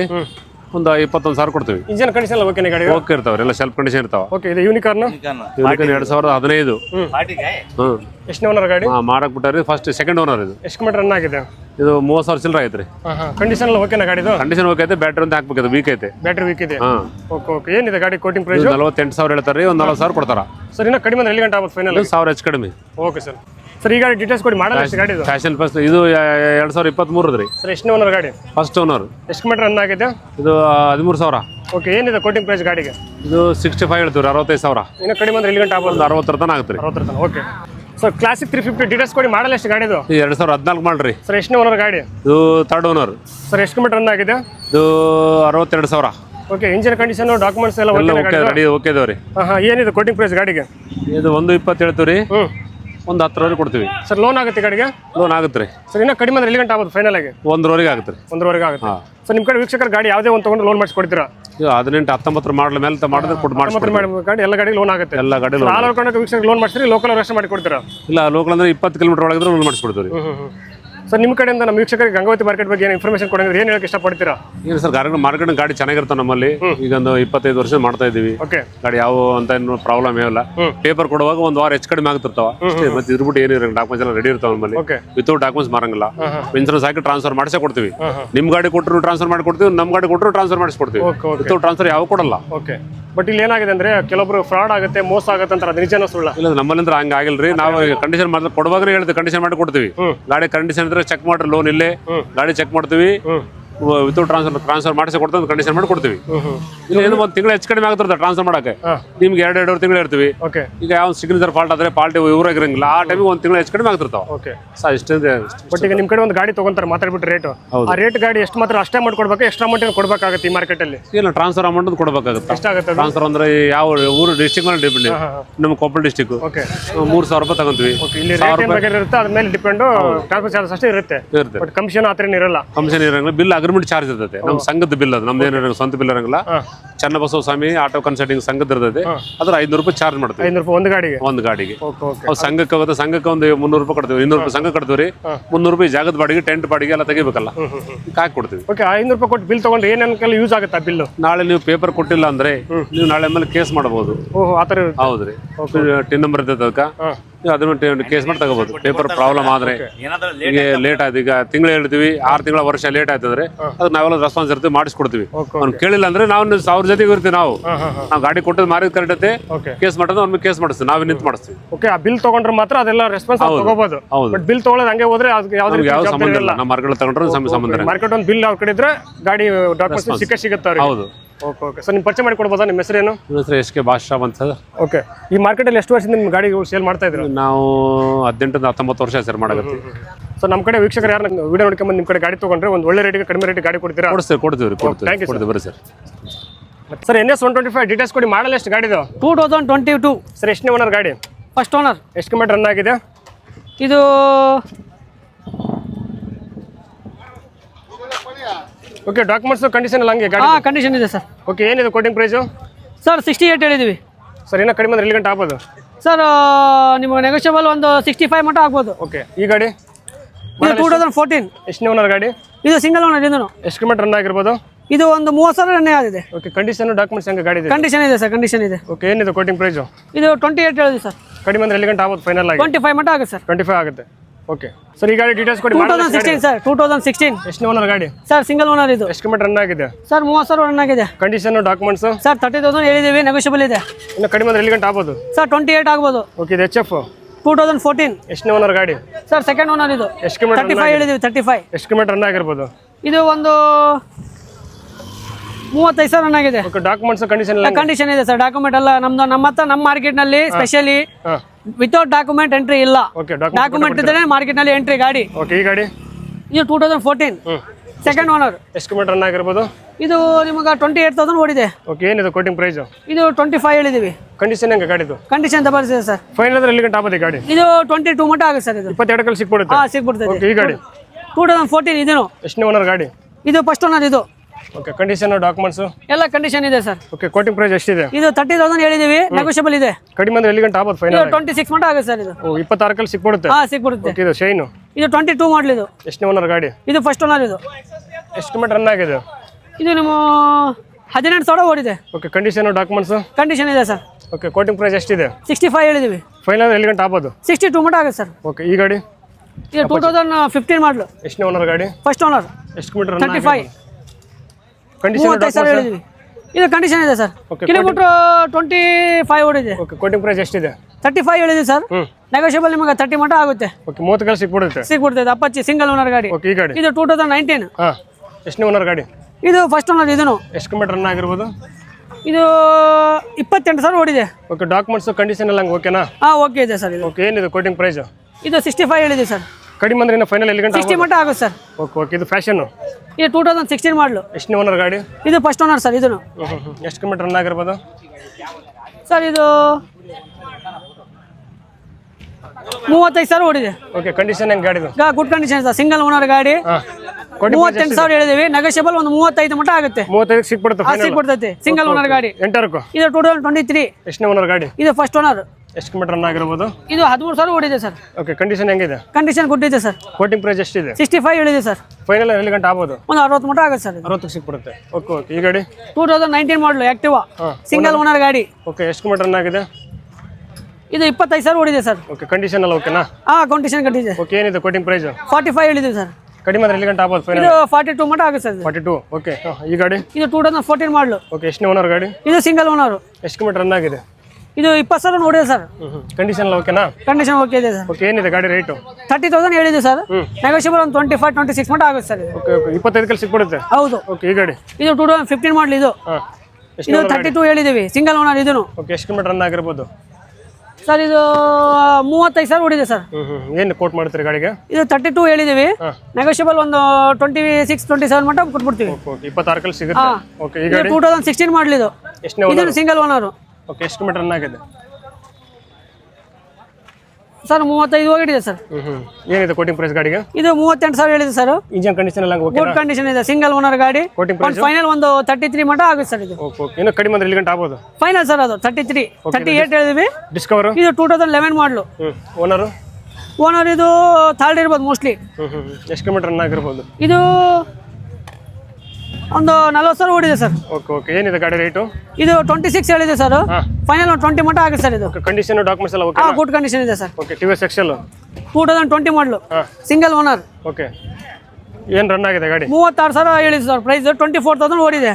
ಒಂದು ಇಪ್ಪತ್ತೊಂದು ಸಾವಿರ ಕೊಡ್ತೀವಿ. ಇಂಜಿನ್ ಕಂಡೀಷನ್ ಓಕೆ ಗಾಡಿ ಓಕೆ ಇರ್ತಾವ್ರಿ ಎಲ್ಲ ಸೆಲ್ಫ್ ಕಂಡೀಷನ್ ಇರ್ತಾವ. ಓಕೆ ಇದು ಯೂನಿಕಾರ್ನ್ ಎರಡ್ ಎರಡು ಸಾವಿರದ ಹದಿನೈದು. ಎಷ್ಟು ಎಷ್ಟನೇ ಓನರ್ ಗಾಡಿ? ಹಾಂ ಮಾಡಕ್ ಬಿಟ್ಟಾರಿ ಫಸ್ಟ್ ಸೆಕೆಂಡ್ ಓನರ್ ಇದು. ಎಷ್ಟು ಕಿಲೋಮೀಟರ್ ರನ್ ಆಗಿದೆ? ಇದು ಮೂವತ್ತು ಸಾವಿರ ಚಿಲ್ಲರೆ ಐತ್ರಿ. ಕಂಡೀಷನ್ ಎಲ್ಲ ಓಕೆನಾ ಗಾಡಿದು? ಕಂಡೀಷನ್ ಓಕೆ ಐತೆ ಬ್ಯಾಟ್ರಿ ಅಂತ ಹಾಕ್ಬೇಕು ವೀಕ್ ಐತೆ. ಬ್ಯಾಟ್ರಿ ವೀಕ್ ಇದೆ? ಹಾಂ. ಓಕೆ ಓಕೆ ಏನಿದೆ ಗಾಡಿ ಕೋಟಿಂಗ್ ಪ್ರೈಸ್ ನಲವತ್ತೆಂಟು ಸಾವಿರ ಹೇಳ್ತಾರೆ ಒಂದು ನಲವತ್ತು ಸಾವಿರ ಕೊಡ್ತಾರ. ಸರ್ ಇನ್ನೂ ಕಡಿಮೆ ಅಂದ್ರೆ ಎಲ್ಲಿ ಗಂಟೆ ಆಗುತ್ತೆ ಫೈನಲ್ ಸಾವಿರ ಹೆಚ್ಚು ಕಡಿಮೆ. ಓಕೆ ಸರ್ ಸರ್ ಈ ಗಾಡಿ ಡೀಟೇಲ್ಸ್ ಕೊಡಿ ಮಾಡಲ್ಲ ಎಷ್ಟು ಗಾಡಿ ಇದು ಫ್ಯಾಷನ್ ಫಸ್ಟ್ ಇದು ಎರಡು ಸಾವಿರ ಇಪ್ಪತ್ತ್ಮೂರದು ರೀ. ಸರ್ ಎಷ್ಟನೇ ಓನರ್ ಗಾಡಿ? ಫಸ್ಟ್ ಓನರ್ ಎಷ್ಟು ಕಿಲೋಮೀಟರ್ ರನ್ ಆಗಿದೆ? ಇದು ಹದಿಮೂರು ಸಾವಿರ. ಓಕೆ ಏನಿದೆ ಕೋಟಿಂಗ್ ಪ್ರೈಸ್ ಗಾಡಿಗೆ? ಇದು ಸಿಕ್ಸ್ಟಿ ಫೈವ್ ಹೇಳ್ತೀವಿ ಅರವತ್ತೈದು ಸಾವಿರ. ಇನ್ನು ಕಡಿಮೆ ಅಂದ್ರೆ ಇಲ್ಲಿ ಗಂಟೆ ಆಗ್ಬೋದು ಅರವತ್ತರ ತನಕ ಆಗುತ್ತೆ ರೀ ಅರವತ್ತರ ತನಕ okay sir classic three fifty details ಕೊಡಿ ಮಾಡಲ್ಲ ಎಷ್ಟು ಗಾಡಿ ಇದು ಎರಡು ಸಾವಿರ ಹದಿನಾಲ್ಕು ಮಾಡ್ರಿ. ಸರ್ ಎಷ್ಟನೇ ಓನರ್ ಗಾಡಿ? ಇದು ತರ್ಡ್ ಓನರ್ ಸರ್ ಎಷ್ಟು ಕಿಲೋಮೀಟರ್ ರನ್ ಆಗಿದೆ? ಇದು ಅರವತ್ತೆರಡು ಸಾವಿರ. ಓಕೆ ಇಂಜಿನ್ ಕಂಡೀಷನ್ ಡಾಕ್ಯುಮೆಂಟ್ಸ್ ಎಲ್ಲ ಓಕೆ ಓಕೆ ರೆಡಿ ಓಕೆ ಇದಾವೆ ರೀ ಹಾಂ ಏನಿದೆ ಕೋಟಿಂಗ್ ಪ್ರೈಸ್ ಗಾಡಿಗೆ? ಇದು ಒಂದು ಇಪ್ಪತ್ತು ಹೇಳ್ತೀವಿ ರೀ ಹ್ಞೂ ಒಂದು ಹತ್ತರವರೆಗೆ ಕೊಡ್ತೀವಿ. ಸರ್ ಲೋನ್ ಆಗುತ್ತೆ ಗಾಡಿಗೆ ಲೋನ್ ಆಗುತ್ತೆ ರೀ. ಸರ್ ಇನ್ನೂ ಕಡಿಮೆ ಅಂದ್ರೆ ಎಲ್ಲಿ ಗಂಟೆ ಆಗುತ್ತೆ ಫೈನಲ್ ಆಗಿ? ಒಂದರವರೆಗೆ ಆಗುತ್ತೆ ರೀ. ಒಂದೂವರೆಗೆ ಆಗುತ್ತೆ. ಹಾಂ. ಸರ್ ನಿಮ್ಮ ಕಡೆ ವೀಕ್ಷಕರ ಗಾಡಿ ಯಾವುದೇ ಒಂದು ತೊಗೊಂಡು ಲೋನ್ ಮಾಡಿಸ್ಕೊಡ್ತೀರಾ? ಇದು ಹದಿನೆಂಟು ಹತ್ತೊಂಬತ್ತರ ಮಾಡಲ್ ಮೇಲೆ ಮಾಡಿದ್ರೆ ಕೊಟ್ಟು ಮಾಡಿಸ್ಕೊಡ್ತೀವಿ. ಮಾಡಿ ಗಾಡಿ ಎಲ್ಲ ಗಾಡಿ ಲೋನ್ ಆಗುತ್ತೆ. ಎಲ್ಲ ಗಾಡಿ ಲೋನ್ ಕರ್ನಾಟಕ ವೀಕ್ಷಕರಿಗೆ ಲೋನ್ ಮಾಡಿಸ್ರಿ ಲೋಕಲ್ ರೆಸ್ಟ್ ಮಾಡಿ ಕೊಡ್ತೀರಾ ಇಲ್ಲ ಲೋಕಲ್ ಅಂದ್ರೆ ಇಪ್ಪತ್ತು ಕಿಲೋಮೀಟರ್ ಒಳಗಿದ್ರೆ ಲೋನ್ ಮಾಡಿಸ್ಕೊಡ್ತೀವಿ ಸರ್ ನಿಮ್ಮ ಕಡೆಯಿಂದ ನಮ್ಮ ವೀಕ್ಷಕರಿಗೆ ಗಂಗಾವತಿ ಮಾರ್ಕೆಟ್ ಬಗ್ಗೆ ಏನು ಇನ್ಫಾರ್ಮೇಷನ್ ಕೊಡಂದ್ರೆ ಏನು ಹೇಳಕ್ಕೆ ಇಷ್ಟಪಡ್ತೀರಾ? ಏನು ಸರ್ ಗಾಡಿ ಮಾರ್ಕೆಟ್ ಗಾಡಿ ಚೆನ್ನಾಗಿರ್ತಾವೆ ನಮ್ಮಲ್ಲಿ. ಈಗ ಒಂದು ಇಪ್ಪತ್ತೈದು ವರ್ಷ ಮಾಡ್ತಾ ಇದ್ದೀವಿ. ಓಕೆ ಗಾಡಿ ಯಾವ ಅಂತ ಏನು ಪ್ರಾಬ್ಲಮ್ ಇಲ್ಲ ಪೇಪರ್ ಕೊಡುವಾಗ ಒಂದು ವಾರ ಹೆಚ್ಚು ಕಡಿಮೆ ಆಗ್ತಿರ್ತಾವ. ಮತ್ತೆ ಇದ್ಬಿಟ್ಟು ಏನಿರ ಡಾಕ್ಯುಮೆಂಟ್ಸ್ ಎಲ್ಲ ರೆಡಿ ಇರ್ತಾವ ನಮ್ಮಲ್ಲಿ. ವಿತೌಟ್ ಡಾಕ್ಯುಮೆಂಟ್ಸ್ ಮಾರಂಗಿಲ್ಲ. ಇನ್ಸೂರೆನ್ಸ್ ಹಾಕಿ ಟ್ರಾನ್ಸ್ಫರ್ ಮಾಡಿಸೇ ಕೊಡ್ತೀವಿ. ನಿಮ್ ಗಾಡಿ ಕೊಟ್ಟರು ಟ್ರಾನ್ಸ್ಫರ್ ಮಾಡಿ ಕೊಡ್ತೀವಿ ನಮ್ಮ ಗಾಡಿ ಕೊಟ್ಟರು ಟ್ರಾನ್ಸ್ಫರ್ ಮಾಡಿಸ್ಕೊಡ್ತೀವಿ ವಿತೌಟ್ ಟ್ರಾನ್ಸ್ಫರ್ ಯಾವ ಕೊಡಲ್ಲ. ಓಕೆ ಬಟ್ ಇಲ್ಲಿ ಏನಾಗಿದೆ ಅಂದ್ರೆ ಕೆಲವೊಬ್ರು ಫ್ರಾಡ್ ಆಗುತ್ತೆ ಮೋಸ ಆಗುತ್ತೆ ಅಂತ ಅದು ನಿಜನ ಸುಳ್ಳ? ಇಲ್ಲ ನಮ್ಮಲ್ಲಿಂದ ಹಂಗ ಆಗಿಲ್ರಿ. ನಾವು ಕಂಡೀಷನ್ ಮಾಡಿದ್ರೆ ಕೊಡುವಾಗಲೇ ಹೇಳ್ತೀವಿ ಕಂಡೀಷನ್ ಮಾಡಿ ಕೊಡ್ತೀವಿ. ಗಾಡಿ ಕಂಡೀಷನ್ ಇದ್ರೆ ಚೆಕ್ ಮಾಡ್ರಿ ಲೋನ್ ಇಲ್ಲೇ. ಗಾಡಿ ಚೆಕ್ ಮಾಡ್ತೀವಿ. ವಿತೌಟ್ ಟ್ರಾನ್ಸ್ಫರ್ ಟ್ರಾನ್ಸ್ಫರ್ ಮಾಡಿಸಿ ಕೊಡ್ತೀವಿ ಕಂಡೀಷನ್ ಮಾಡಿ ಕೊಡ್ತೀವಿ. ಇಲ್ಲ ಏನು ಒಂದು ತಿಂಗಳು ಹೆಚ್ಚು ಕಡಿಮೆ ಆಗುತ್ತೆ ಟ್ರಾನ್ಸ್ಫರ್ ಮಾಡಕ್ಕೆ. ನಿಮ್ಗೆ ಎರಡು ಎರಡು ತಿಂಗಳು ಇರ್ತೀವಿ. ಓಕೆ ಈಗ ಯಾವ ಸಿಗ್ನೇಚರ್ ಫಾಲ್ಟ್ ಆದ್ರೆ ಊರಾಗ ಇರಂಗಿಲ್ಲ. ಆ ಟೈಮಿಗೆ ಒಂದು ತಿಂಗಳು ಹೆಚ್ಚು ಕಡಿಮೆ ಆಗ್ತಿರ್ತಾವ. ಓಕೆ ಸಾ ಇಷ್ಟೇ ಬಟ್ ಈಗ ನಿಮ್ಮ ಕಡೆ ಒಂದು ಗಾಡಿ ತೊಗೊಂತಾರೆ ಮಾತಾಡ್ಬಿಟ್ಟು ರೇಟು. ಆ ರೇಟ್ ಗಾಡಿ ಎಷ್ಟು ಮಾತ್ರ ಅಷ್ಟೇ ಅಮೌಂಟ್ ಕೊಡ್ಬೇಕು ಎಕ್ಸ್ಟ್ರಾ ಅಮೌಂಟ್ ಕೊಡಬೇಕಾಗುತ್ತೆ ಈ ಮಾರ್ಕೆಟಲ್ಲಿ ಇಲ್ಲ ಟ್ರಾನ್ಸ್ಫರ್ ಅಮೌಂಟ್ ಕೊಡಬೇಕಾಗುತ್ತೆ. ಎಷ್ಟಾಗುತ್ತೆ ಟ್ರಾನ್ಸ್ಫರ್ ಅಂದ್ರೆ ಯಾವ ಊರು ಡಿಸ್ಟಿಕ್ ಮೇಲೆ ಡಿಪೆಂಡ್ ನಮ್ಮ ಕೊಪ್ಪಳ ಡಿಸ್ಟಿಕ್ ಓಕೆ ಮೂರು ಸಾವಿರ ರೂಪಾಯಿ ತಗೊಂತೀವಿ. ಓಕೆ ಇಲ್ಲಿ ರೇಟ್ ಇರುತ್ತೆ ಅದ್ರ ಮೇಲೆ ಡಿಪೆಂಡು ಟ್ರಾನ್ಸ್ಫರ್ ಚಾರ್ಜ್ ಅಷ್ಟೇ ಇರುತ್ತೆ. ಇರುತ್ತೆ. ಬಟ್ ಕಮಿಷನ್ ಆ ಥರ ಇರಲ್ಲ. ಕಮಿಷನ್ ಇರಂಗಿಲ್ಲ. ಬಿಲ್ ಅಗ್ರಿಮೆಂಟ್ ಚಾರ್ಜ್ ಇರ್ತೈತೆ ನಮ್ಮ ಸಂಘದ ಬಿಲ್ ಅದು. ನಮ್ದು ಏನಿರಂಗ ಸ್ವಂತ ಬಿಲ್ ಇರಂಗಿಲ್ಲ ಚನ್ನಬಸವ ಸ್ವಾಮಿ ಆಟೋ ಕನ್ಸಲ್ಟಿಂಗ್ ಸಂಘದ ಇರ್ತದೆ. ಅದ್ರ ಐನೂರು ರೂಪಾಯಿ ಚಾರ್ಜ್ ಮಾಡ್ತೀವಿ. ಐನೂರು ರೂಪಾಯಿ ಒಂದು ಗಾಡಿಗೆ? ಒಂದು ಗಾಡಿಗೆ. ಅವ್ರು ಸಂಘಕ್ಕೆ ಹೋಗುತ್ತೆ ಸಂಘಕ್ಕೆ ಒಂದು ಮುನ್ನೂರು ರೂಪಾಯಿ ಕೊಡ್ತೀವಿ. ಇನ್ನೂರು ರೂಪಾಯಿ ಸಂಘ ಕಟ್ತೀವಿ ರೀ. ಮುನ್ನೂರು ರೂಪಾಯಿ ಜಾಗದ ಬಾಡಿಗೆ ಟೆಂಟ್ ಬಾಡಿಗೆ ಎಲ್ಲ ತೆಗಿಬೇಕಲ್ಲ. ಹಾಕಿ ಕೊಡ್ತೀವಿ. ಓಕೆ ಐನೂರು ರೂಪಾಯಿ ಕೊಟ್ಟು ಬಿಲ್ ತಗೊಂಡು ಏನೇನು ಯೂಸ್ ಆಗುತ್ತೆ ಬಿಲ್ ನಾಳೆ ನೀವು ಪೇಪರ್ ಕೊಟ್ಟಿಲ್ಲ ಅಂದ್ರೆ ನೀವು ನಾಳೆ ಮೇಲೆ ಕೇಸ್ ಮಾಡಬಹುದು ಓಹೋ ಆ ಥರ ಹೌದ್ರಿ ಟಿನ್ ನಂಬರ್ ಇರ್ತೈತೆ ಅದಕ್ಕೆ ಅದನ್ನ ಕೇಸ್ ಮಾಡಿ ತಗೋಬಹುದು ಪೇಪರ್ ಪ್ರಾಬ್ಲಮ್ ಆದ್ರೆ ಈಗ ಲೇಟ್ ಆಯ್ತು? ಈಗ ತಿಂಗಳು ಹೇಳ್ತೀವಿ ಆರು ತಿಂಗಳ ವರ್ಷ ಲೇಟ್ ಆಯ್ತಂದ್ರೆ ಅದಕ್ಕೆ ನಾವೆಲ್ಲ ರೆಸ್ಪಾನ್ಸ್ ಇರ್ತೀವಿ ಮಾಡಿಸ್ಕೊಡ್ತೀವಿ. ಅವ್ನು ಕೇಳಿಲ್ಲ ಅಂದ್ರೆ ನಾವು ಅವ್ರ ಜೊತೆಗೆ ಇರ್ತೀವಿ ನಾವು. ನಾವು ಗಾಡಿ ಕೊಟ್ಟದ್ದು ಮಾರಿದ ಕರೆಕ್ಟತೆ ಕೇಸ್ ಮಾಡೋದು ಅವ್ನ ಕೇಸ್ ಮಾಡಿಸ್ತೀವಿ ನಾವೇ ನಿಂತು ಮಾಡಿಸ್ತೀವಿ. ಓಕೆ ಆ ಬಿಲ್ ತಗೊಂಡ್ರೆ ಮಾತ್ರ ಅದೆಲ್ಲ ರೆಸ್ಪಾನ್ಸ್ ತಗೋಬಹುದು ಹೌದು ಬಟ್ ಬಿಲ್ ತಗೊಳ್ಳೋದು ಹಂಗೆ ಹೋದ್ರೆ ಅದಕ್ಕೆ ಯಾವ್ದು ಯಾವ ಸಂಬಂಧ ಇಲ್ಲ. ನಮ್ಮ ಮಾರ್ಕೆಟ್ ತಗೊಂಡ್ರೆ ಸಮ ಸಂಬಂಧ ಇಲ್ಲ. ಮಾರ್ಕೆಟ್ ಒಂದು ಬಿಲ್ ಅವ್ರ ಕಡೆ ಇದ್ರೆ ಗಾಡಿ ಡಾಕ್ಯುಮೆಂಟ್ಸ್ ಸಿಕ್ಕ ಸಿಗುತ್ತೆ ಹೌದು. Okay okay. ಸರ್ ನಿಮ್ಮ ಪರಿಚಯ ಮಾಡಿ ಕೊಡ್ಬೋದಾ? ನಿಮ್ಮ ಹೆಸರೇನು? ನನ್ನ ಹೆಸರು ಎಸ್ ಕೆ ಭಾಷಾ ಅಂತ ಸರ್. ಓಕೆ. ಈ ಮಾರ್ಕೆಟಲ್ಲಿ ಎಷ್ಟು ವರ್ಷದಿಂದ ನಿಮ್ಮ ಗಾಡಿ ಸೇಲ್ ಮಾಡ್ತಾ ಇದ್ರು ನಾವು ಹದಿನೆಂಟು ಹತ್ತೊಂಬತ್ತು ವರ್ಷ ಸರ್ ಮಾಡಕತ್ತೀವಿ. ಸೊ ನಮ್ಮ ಕಡೆ ವೀಕ್ಷಕರು ಯಾರು ವೀಡಿಯೋ ನೋಡ್ಕೊಂಬಂದು ನಿಮ್ಮ ಕಡೆ ಗಾಡಿ ತೊಗೊಂಡ್ರೆ ಒಂದು ಒಳ್ಳೆ ರೇಟಿಗೆ ಕಡಿಮೆ ರೇಟಿಗೆ ಗಾಡಿ ಕೊಡ್ತೀರಾ? ಕೊಡ್ತೀವಿ ಕೊಡ್ತೀವಿ ಥ್ಯಾಂಕ್ ಯು. ಕೊಡ್ತೀವಿ ಬರ್ರಿ sir. Sir N S one twenty five details ಕೊಡಿ. ಮಾಡಲ್ಲ ಎಷ್ಟು ಗಾಡಿದು two thousand twenty two sir ಎಷ್ಟನೇ ಓನರ್ ಗಾಡಿ? ಫಸ್ಟ್ ಓನರ್ ಎಷ್ಟು ಕಿಲೋಮೀಟರ್ ರನ್ ಆಗಿದೆ? ಇದು ಓಕೆ ಡಾಕ್ಯುಮೆಂಟ್ಸ್ ಕಂಡೀಷನ್ ಎಲ್ಲ ಹಂಗೆ ಗಾಡಿ ಹಾಂ ಕಂಡೀಷನ್ ಇದೆ ಸರ್. ಓಕೆ ಏನಿದೆ ಕೋಟಿಂಗ್ ಪ್ರೈಸು ಸರ್ ಸಿಕ್ಸ್ಟಿ ಹೇಳಿದ್ದೀವಿ ಸರ್ ಇನ್ನೂ ಕಡಿಮೆ ಅಂದ್ರೆ ಎಲ್ಲಿ ಗಂಟೆ ಆಗ್ಬೋದು? ಸರ್ ನಿಮಗೆ ನೆಗೋಷಿಯಬಲ್ ಒಂದು ಸಿಕ್ಸ್ಟಿ ಫೈವ್ ಮಟ್ಟ ಆಗ್ಬೋದು. ಓಕೆ ಈ ಗಾಡಿ? ಇದು ಟೂ ತೌಸಂಡ್ ಫೋರ್ಟೀನ್ ಎಷ್ಟನೇ ಓನರ್ ಗಾಡಿ? ಇದು ಸಿಂಗಲ್ ಓನರ್ ಇದನ್ನು ಎಷ್ಟು ಕಿಲೋಮೀಟರ್ ರನ್ ಆಗಿರ್ಬೋದು? ಇದು ಒಂದು ಮೂವತ್ತು ಸಾವಿರ ರನ್ನೇ ಆಗಿದೆ. ಓಕೆ ಕಂಡೀಷನ್ ಡಾಕ್ಯುಮೆಂಟ್ಸ್ ಹೆಂಗೆ ಗಾಡಿ ಇದೆ? ಕಂಡೀಷನ್ ಇದೆ ಸರ್ ಕಂಡೀಷನ್ ಇದೆ. ಓಕೆ ಏನಿದೆ ಕೋಟಿಂಗ್ ಪ್ರೈಸು ಇದು ಟ್ವೆಂಟಿ ಏಯ್ಟ್ ಹೇಳಿದೆ ಸರ್. ಕಡಿಮೆ ಅಂದ್ರೆ ಎಲ್ಲಿ ಗಂಟೆ ಆಗ್ಬೋದು ಫೈನಲ್ ಆಗಿ? ಟ್ವೆಂಟಿ ಫೈವ್ ಮಟ್ಟ ಆಗುತ್ತೆ ಸರ್. ಟ್ವೆಂಟಿ ಫೈವ್ ಆಗುತ್ತೆ. ಓಕೆ ಸರ್ ಈ ಗಾಡಿ ಡೀಟೇಲ್ಸ್ ಕೊಡಿ. Two thousand sixteen sir two thousand sixteen ಎಷ್ಟನೇ ಓನರ್ ಗಾಡಿ? ಸರ್ ಸಿಂಗಲ್ ಓನರ್ ಇದು. ಎಷ್ಟು ಕಿಲೋಮೀಟರ್ ರನ್ ಆಗಿದೆ? ಸರ್ ಮೂವತ್ತು ಸಾವಿರ ರನ್ ಆಗಿದೆ. Condition documents sir thirty thousand ಹೇಳಿದ್ದೀವಿ ನೆಗೋಷಿಯಬಲ್ ಇದೆ. ಇನ್ನು ಕಡಿಮೆ ಅಂದ್ರೆ ಎಲ್ಲಿ ಗಂಟೆ ಆಗ್ಬೋದು? ಸರ್ ಟ್ವೆಂಟಿ ಏಟ್ ಆಗ್ಬೋದು. ಓಕೆ ಇದು H F two thousand fourteen ಎಷ್ಟನೇ ಓನರ್ ಗಾಡಿ? ಸರ್ ಸೆಕೆಂಡ್ ಓನರ್ ಇದು. ಎಷ್ಟು ಕಿಲೋಮೀಟರ್ ತರ್ಟಿ ಫೈವ್ ಹೇಳಿದ್ದೀವಿ ತರ್ಟಿ ಫೈವ್ ಎಷ್ಟು ಕಿಲೋಮೀಟರ್ ರನ್ ಆಗಿರ್ಬೋದು? ಇದು ಒಂದು ಮೂವತ್ತೈದು ಸಾವಿರ ರನ್ ಆಗಿದೆ. ಡಾಕ್ಯುಮೆಂಟ್ಸ್ ಕಂಡೀಷನ್ ಕಂಡೀಷನ್ ಇದೆ ಸರ್ ಡಾಕ್ಯುಮೆಂಟ್ ಎಲ್ಲ ನಮ್ದು ನಮ್ಮ ಹತ್ರ ನಮ್ಮ ಮಾರ್ಕೆಟ್ನಲ್ಲಿ ಸ್ಪೆಷಲಿ ಹಾಂ. ವಿತೌಟ್ ಡಾಕ್ಯುಮೆಂಟ್ ಎಂಟ್ರಿ ಇಲ್ಲ. ಓಕೆ ಡಾಕ್ಯುಮೆಂಟ್ ಇದ್ರೆ ಮಾರ್ಕೆಟ್ನಲ್ಲಿ ಎಂಟ್ರಿ ಗಾಡಿ. ಓಕೆ ಈ ಗಾಡಿ? ಇದು two thousand fourteen second owner ಎಷ್ಟು ಕಿಲೋಮೀಟರ್ ರನ್ ಆಗಿರ್ಬೋದು? ಇದು ನಿಮಗೆ ಟ್ವೆಂಟಿ ಏಟ್ ತೌಸಂಡ್ ಓಡಿದೆ. ಓಕೆ ಏನಿದೆ ಕೋಟಿಂಗ್ ಪ್ರೈಸ್ ಇದು ಟ್ವೆಂಟಿ ಫೈವ್ ಹೇಳಿದೀವಿ. ಕಂಡೀಷನ್ ಹೆಂಗೆ ಗಾಡಿದು? ಕಂಡೀಷನ್ ತಪಾಸಿದೆ ಸರ್ ಫೈನಲ್ ಅಂದ್ರೆ ಎಲ್ಲಿಗೆ ಆಗ್ಬೋದು ಗಾಡಿ? ಇದು ಟ್ವೆಂಟಿ ಟೂ ಮಟ್ಟ ಆಗುತ್ತೆ ಸರ್ ಇದು. ಇಪ್ಪತ್ತೆರಡು ಕಲ್ಲಿ ಸಿಕ್ಬಿಡುತ್ತೆ? ಹಾಂ ಸಿಗ್ಬಿಡ್ತದೆ ಓಕೆ ಈ ಗಾಡಿ? ಟೂ ತೌಸಂಡ್ ಫೋರ್ಟೀನ್ ಇದೇನು? ಎಷ್ಟನೇ ಓನರ್ ಗಾಡಿ? ಇದು ಫಸ್ಟ್ ಓನರ್ ಇದು. ಓಕೆ ಕಂಡೀಷನ್ ಡಾಕ್ಯುಮೆಂಟ್ಸ್ ಎಲ್ಲ ಕಂಡೀಷನ್ ಇದೆ ಸರ್ ಓಕೆ ಕೋಟಿಂಗ್ ಪ್ರೈಸ್ ಎಷ್ಟಿದೆ? ಇದು ತರ್ಟಿ ತೌಸಂಡ್ ಹೇಳಿದ್ದೀವಿ ನೆಗೋಷಿಯಬಲ್ ಇದೆ. ಕಡಿಮೆ ಅಂದ್ರೆ ಎಲ್ಲಿ ಗಂಟೆ ಆಗ್ಬೋದು ಫೈನಲ್ ಟ್ವೆಂಟಿ ಸಿಕ್ಸ್ ಮಟ್ಟ ಆಗುತ್ತೆ ಸರ್ ಇದು. ಓ ಇಪ್ಪತ್ತಾರು ಕಲ್ಲಿ ಸಿಕ್ಬಿಡುತ್ತೆ? ಹಾಂ ಸಿಗ್ಬಿಡುತ್ತೆ ಓಕೆ ಇದು ಶೈನು ಇದು ಟ್ವೆಂಟಿ ಟೂ ಮಾಡಲ್ ಇದು. ಎಷ್ಟನೇ ಓನರ್ ಗಾಡಿ? ಇದು ಫಸ್ಟ್ ಓನರ್ ಇದು. ಎಷ್ಟು ಕಿಲೋಮೀಟರ್ ರನ್ ಆಗಿದೆ? ಇದು ನಿಮ್ಮ ಹದಿನೆಂಟು ಸಾವಿರ ಓಡಿದೆ. ಓಕೆ ಕಂಡೀಷನ್ ಡಾಕ್ಯುಮೆಂಟ್ಸ್ ಕಂಡೀಷನ್ ಇದೆ ಸರ್ ಓಕೆ ಕೋಟಿಂಗ್ ಪ್ರೈಸ್ ಎಷ್ಟಿದೆ? ಸಿಕ್ಸ್ಟಿ ಫೈವ್ ಹೇಳಿದೀವಿ. ಫೈನಲ್ ಎಲ್ಲಿ ಗಂಟೆ ಆಗ್ಬೋದು? ಸಿಕ್ಸ್ಟಿ ಟೂ ಮಟ ಆಗುತ್ತೆ ಸರ್ ಓಕೆ ಈ ಗಾಡಿ? ಇದು ಟೂ ತೌಸಂಡ್ ಫಿಫ್ಟೀನ್ ಮಾಡಲು ಎಷ್ಟನೇ ಓನರ್ ಗಾಡಿ? ಫಸ್ಟ್ ಓನರ್ ಎಷ್ಟು ಕಿಲೋಮೀಟರ್ ತರ್ಟಿ ಫೈವ್ ಮೂವತ್ತೈದು ಸಾವಿರ ಹೇಳಿದ್ದೀವಿ ಇದು ಕಂಡೀಷನ್ ಇದೆ ಸರ್. ಕಿಲೋಮೀಟರ್ ಟ್ವೆಂಟಿ ಫೈವ್ ಓಡಿದೆ ಕೋಟಿಂಗ್ ಪ್ರೈಸ್ ಎಷ್ಟಿದೆ? ತರ್ಟಿ ಫೈವ್ ಹೇಳಿದೆ ಸರ್ ನೆಗೋಷಿಯಬಲ್ ನಿಮಗೆ ತರ್ಟಿ ಮಟ ಆಗುತ್ತೆ. ಓಕೆ ಮೂವತ್ತು ಕಾಲ ಸಿಕ್ಬಿಡುತ್ತೆ ಸಿಗ್ಬಿಡ್ತೈತೆ ಅಪ್ಪಚ್ಚಿ ಸಿಂಗಲ್ ಓನರ್ ಗಾಡಿ. ಓಕೆ ಈ ಗಾಡಿ. ಇದು ಟೂ ತೌಸಂಡ್ ನೈನ್ಟೀನ್ ಹಾಂ ಎಷ್ಟನೇ ಓನರ್ ಗಾಡಿ? ಇದು ಫಸ್ಟ್ ಓನರ್ ಇದನ್ನು ಎಷ್ಟು ಕಿಲೋಮೀಟರ್ ಆಗಿರ್ಬೋದು? ಇದು ಇಪ್ಪತ್ತೆಂಟು ಸಾವಿರ ಓಡಿದೆ. ಓಕೆ ಡಾಕ್ಯುಮೆಂಟ್ಸ್ ಕಂಡೀಷನ್ ಎಲ್ಲ ಓಕೆನಾ ಹಾಂ ಓಕೆ ಇದೆ ಸರ್ ಇದು. ಓಕೆ ಏನಿದೆ ಕೋಟಿಂಗ್ ಪ್ರೈಸ್ ಇದು ಸಿಕ್ಸ್ಟಿ ಫೈವ್ ಹೇಳಿದೆ ಸರ್. ಕಡಿಮೆ ಅಂದ್ರೆ ಇನ್ನು ಫೈನಲ್ ಎಲ್ಲಿ ಗಂಟೆ ಸಿಕ್ಸ್ಟಿ ಮಟ್ಟ ಆಗುತ್ತೆ ಸರ್. ಓಕೆ ಓಕೆ ಇದು ಫ್ಯಾಷನ್ ಇದು ಟೂ ತೌಸಂಡ್ ಸಿಕ್ಸ್ಟೀನ್ ಮಾಡಲು ಎಷ್ಟನೇ ಓನರ್ ಗಾಡಿ? ಇದು ಫಸ್ಟ್ ಓನರ್ ಸರ್ ಇದನ್ನು ಹ್ಞೂ ಎಷ್ಟು ಕಿಲೋಮೀಟರ್ ರನ್ ಆಗಿರ್ಬೋದು? ಸರ್ ಇದು ಮೂವತ್ತೈದು ಸಾವಿರ ಓಡಿದೆ. ಓಕೆ ಕಂಡೀಷನ್ ಹೆಂಗೆ ಗಾಡಿ good condition sir single owner ಗಾಡಿ. ಮೂವತ್ತೆಂಟು ಸಾವಿರ ಹೇಳಿದೀವಿ. ನೆಗೋಷಿಯಬಲ್ ಒಂದು ಮೂವತ್ತೈದು ಮಟ್ಟ ಆಗುತ್ತೆ. ಮೂವತ್ತೈದು ಸಿಕ್ಬಿಡುತ್ತೆ ಸಿಗ್ಬಿಡ್ತೈತೆ ಸಿಂಗಲ್ ಓನರ್ ಗಾಡಿ. ಎಂಟರ್ ಇದು ಟೂ ತೌಸಂಡ್ ಟ್ವೆಂಟಿ ತ್ರೀ ಎಷ್ಟನೇ ಓನರ್ ಗಾಡಿ? ಇದು ಫಸ್ಟ್ ಓನರ್ ಎಷ್ಟು ಕಿಲೋಮೀಟರ್ ರನ್ ಆಗಿರ್ಬೋದು? ಇದು ಹದಿಮೂರು ಸಾವಿರ ಓಡಿದೆ ಸರ್. ಓಕೆ ಕಂಡೀಷನ್ ಹೆಂಗಿದೆ? ಕಂಡೀಷನ್ ಗುಡ್ ಇದೆ ಸರ್. ಕೋಟಿಂಗ್ ಪ್ರೈಸ್ ಎಷ್ಟಿದೆ? ಸಿಕ್ಸ್ಟಿ ಫೈವ್ ಹೇಳಿದೆ ಸರ್. ಫೈನಲ್ ಎಲ್ಲಿ ಗಂಟೆ ಆಗ್ಬೋದು? ಒಂದು ಅರವತ್ತು ಮಟ ಆಗುತ್ತೆ ಸರ್ ಅರವತ್ತು ಅರವತ್ತಕ್ಕೆ ಸಿಕ್ಬಿಡುತ್ತೆ. ಓಕೆ ಓಕೆ ಈ ಗಾಡಿ? Two thousand nineteen model Activa single owner ಗಾಡಿ. ಓಕೆ ಎಷ್ಟು ಕಿಲೋಮೀಟರ್ ರನ್ ಆಗಿದೆ? ಇದು ಇಪ್ಪತ್ತೈದು ಸಾವಿರ ಓಡಿದೆ ಸರ್. ಓಕೆ ಕಂಡೀಷನ್ ಎಲ್ಲ ಓಕೆನಾ ಹಾಂ ಕಂಡೀಷನ್ ಕಟ್ಟಿದೆ ಓಕೆ ಏನಿದೆ ಕೋಟಿಂಗ್ ಪ್ರೈಸ್ ಫಾರ್ಟಿ ಫೈವ್ ಹೇಳಿದೆ ಸರ್. ಕಡಿಮೆ ಅಂದ್ರೆ ಎಲ್ಲಿ ಗಂಟೆ ಆಗ್ಬೋದು ಫೈನಲ್ ಇದು ಫಾರ್ಟಿ ಟೂ ಮಟ ಆಗುತ್ತೆ ಸರ್. ಫಾರ್ಟಿ ಟು ಓಕೆ ಈ ಗಾಡಿ? ಇದು two thousand fourteen model okay ಎಷ್ಟು ಓನರ್ ಗಾಡಿ? ಇದು ಸಿಂಗಲ್ ಓನರ್ ಎಷ್ಟು ಕಿಲೋಮೀಟರ್ ರನ್ ಆಗಿದೆ? ಇದು ಇಪ್ಪತ್ತು ಸಾವಿರ ನೋಡಿದೆ ಸರ್. ಕಂಡೀಷನ್ ಓಕೆನಾ ಕಂಡೀಷನ್ ಓಕೆ ಇದೆ ಸರ್. ಓಕೆ ಏನಿದೆ ಗಾಡಿ ರೇಟು ತರ್ಟಿ ತೌಸಂಡ್ ಹೇಳಿದೆ ಸರ್. ನೆಗೋಷಿಯಬಲ್ ಒಂದು ಟ್ವೆಂಟಿ ಫೈವ್ ಟ್ವೆಂಟಿ ಸಿಕ್ಸ್ ಮಟ್ಟ ಆಗುತ್ತೆ ಸರ್ ಇದು. ಓಕೆ ಓಕೆ ಇಪ್ಪತ್ತೈದು ಸಿಕ್ಬಿಡುತ್ತೆ? ಹೌದು. ಓಕೆ ಈ ಗಾಡಿ? ಇದು ಟೂ ತೌಸಂಡ್ ಫಿಫ್ಟೀನ್ ಮಾಡಲಿ ಇದು. ಇದು ತರ್ಟಿ ಟೂ ಹೇಳಿದ್ದೀವಿ ಸಿಂಗಲ್ ಓನರ್ ಇದನ್ನು ಓಕೆ ಎಷ್ಟು ಕಿಲೋಮೀಟರ್ ರನ್ ಆಗಿರ್ಬೋದು? ಸರ್ ಇದು ಮೂವತ್ತೈದು ಸಾವಿರ ಹೊಡಿದೆ ಸರ್. ಏನು ಕೋಟ್ ಮಾಡ್ತೀರಿ ಗಾಡಿಗೆ? ಇದು ತರ್ಟಿ ಟೂ ಹೇಳಿದ್ದೀವಿ. ನೆಗೋಷಿಯಬಲ್ ಒಂದು ಟ್ವೆಂಟಿ ಸಿಕ್ಸ್ ಟ್ವೆಂಟಿ ಸೆವೆನ್ ಮಟ್ಟ ಕೊಟ್ಬಿಡ್ತೀವಿ ಇಪ್ಪತ್ತಾರು ಸಿಗುತ್ತೆ. ಓಕೆ ಟೂ ತೌಸಂಡ್ ಸಿಕ್ಸ್ಟೀನ್ ಮಾಡಲಿ ಇದು. Single owner? ಓಕೆ ಎಷ್ಟು ಕಿಲೋಮೀಟರ್ ರನ್ ಆಗಿದೆ? ಸರ್ ಮೂವತ್ತೈದು ಹೋಗಿದೆ ಸರ್. ಹ್ಞೂ ಏನಿದೆ ಕೋಟಿಂಗ್ ಪ್ರೈಸ್ ಗಾಡಿಗೆ? ಇದು ಮೂವತ್ತೆಂಟು ಸಾವಿರ ಹೇಳಿದೆ ಸರ್. ಇಂಜನ್ ಕಂಡೀಷನ್ ಎಲ್ಲ ಓಕೆ ಗುಡ್ ಕಂಡೀಷನ್ ಇದೆ ಸಿಂಗಲ್ ಓನರ್ ಗಾಡಿ. ಕೋಟಿಂಗ್ ಪ್ರೈಸ್ ಫೈನಲ್ ಒಂದು ತರ್ಟಿ ತ್ರೀ ಮಟ್ಟ ಆಗುತ್ತೆ ಸರ್ ಇದು. ಓಕೆ ಓಕೆ ಇನ್ನೂ ಕಡಿಮೆ ಅಂದ್ರೆ ಇಲ್ಲಿ ಗಂಟೆ ಆಗ್ಬೋದು? ಫೈನಲ್ ಸರ್ ಅದು ತರ್ಟಿ ತ್ರೀ ತರ್ಟಿ ಏಟ್ ಹೇಳಿದ್ವಿ. ಡಿಸ್ಕವರ್ ಇದು ಟೂ ತೌಸಂಡ್ ಲೆವೆನ್ ಮಾಡಲು ಹ್ಞೂ ಓನರು ಓನರ್ ಇದು ಥರ್ಡ್ ಇರ್ಬೋದು ಮೋಸ್ಟ್ಲಿ ಹ್ಞೂ ಹ್ಞೂ ಎಷ್ಟು ಕಿಲೋಮೀಟರ್ ರನ್ ಆಗಿರ್ಬೋದು? ಇದು ಒಂದು ನಲ್ವತ್ತು ಸಾವಿರ ಓಡಿದೆ ಸರ್. Okay okay. ಏನಿದೆ ಗಾಡಿ ರೇಟು ಇದು ಟ್ವೆಂಟಿ ಸಿಕ್ಸ್ ಹೇಳಿದೆ ಸರ್ ಫೈನಲ್ ಒಂದು ಟ್ವೆಂಟಿ ಮಟ್ಟ ಆಗುತ್ತೆ ಸರ್ ಇದು. ಕಂಡೀಷನ್ ಡಾಕ್ಯುಮೆಂಟ್ಸ್ ಎಲ್ಲ ಓಕೆ ಹಾಂ ಗುಡ್ ಕಂಡೀಷನ್ ಇದೆ sir okay T V S Excel two thousand twenty model single owner okay. ಏನು ರನ್ ಆಗಿದೆ ಗಾಡಿ? ಮೂವತ್ತಾರು ಸಾವಿರ ಹೇಳಿದೆ sir price twenty four thousand ಓಡಿದೆ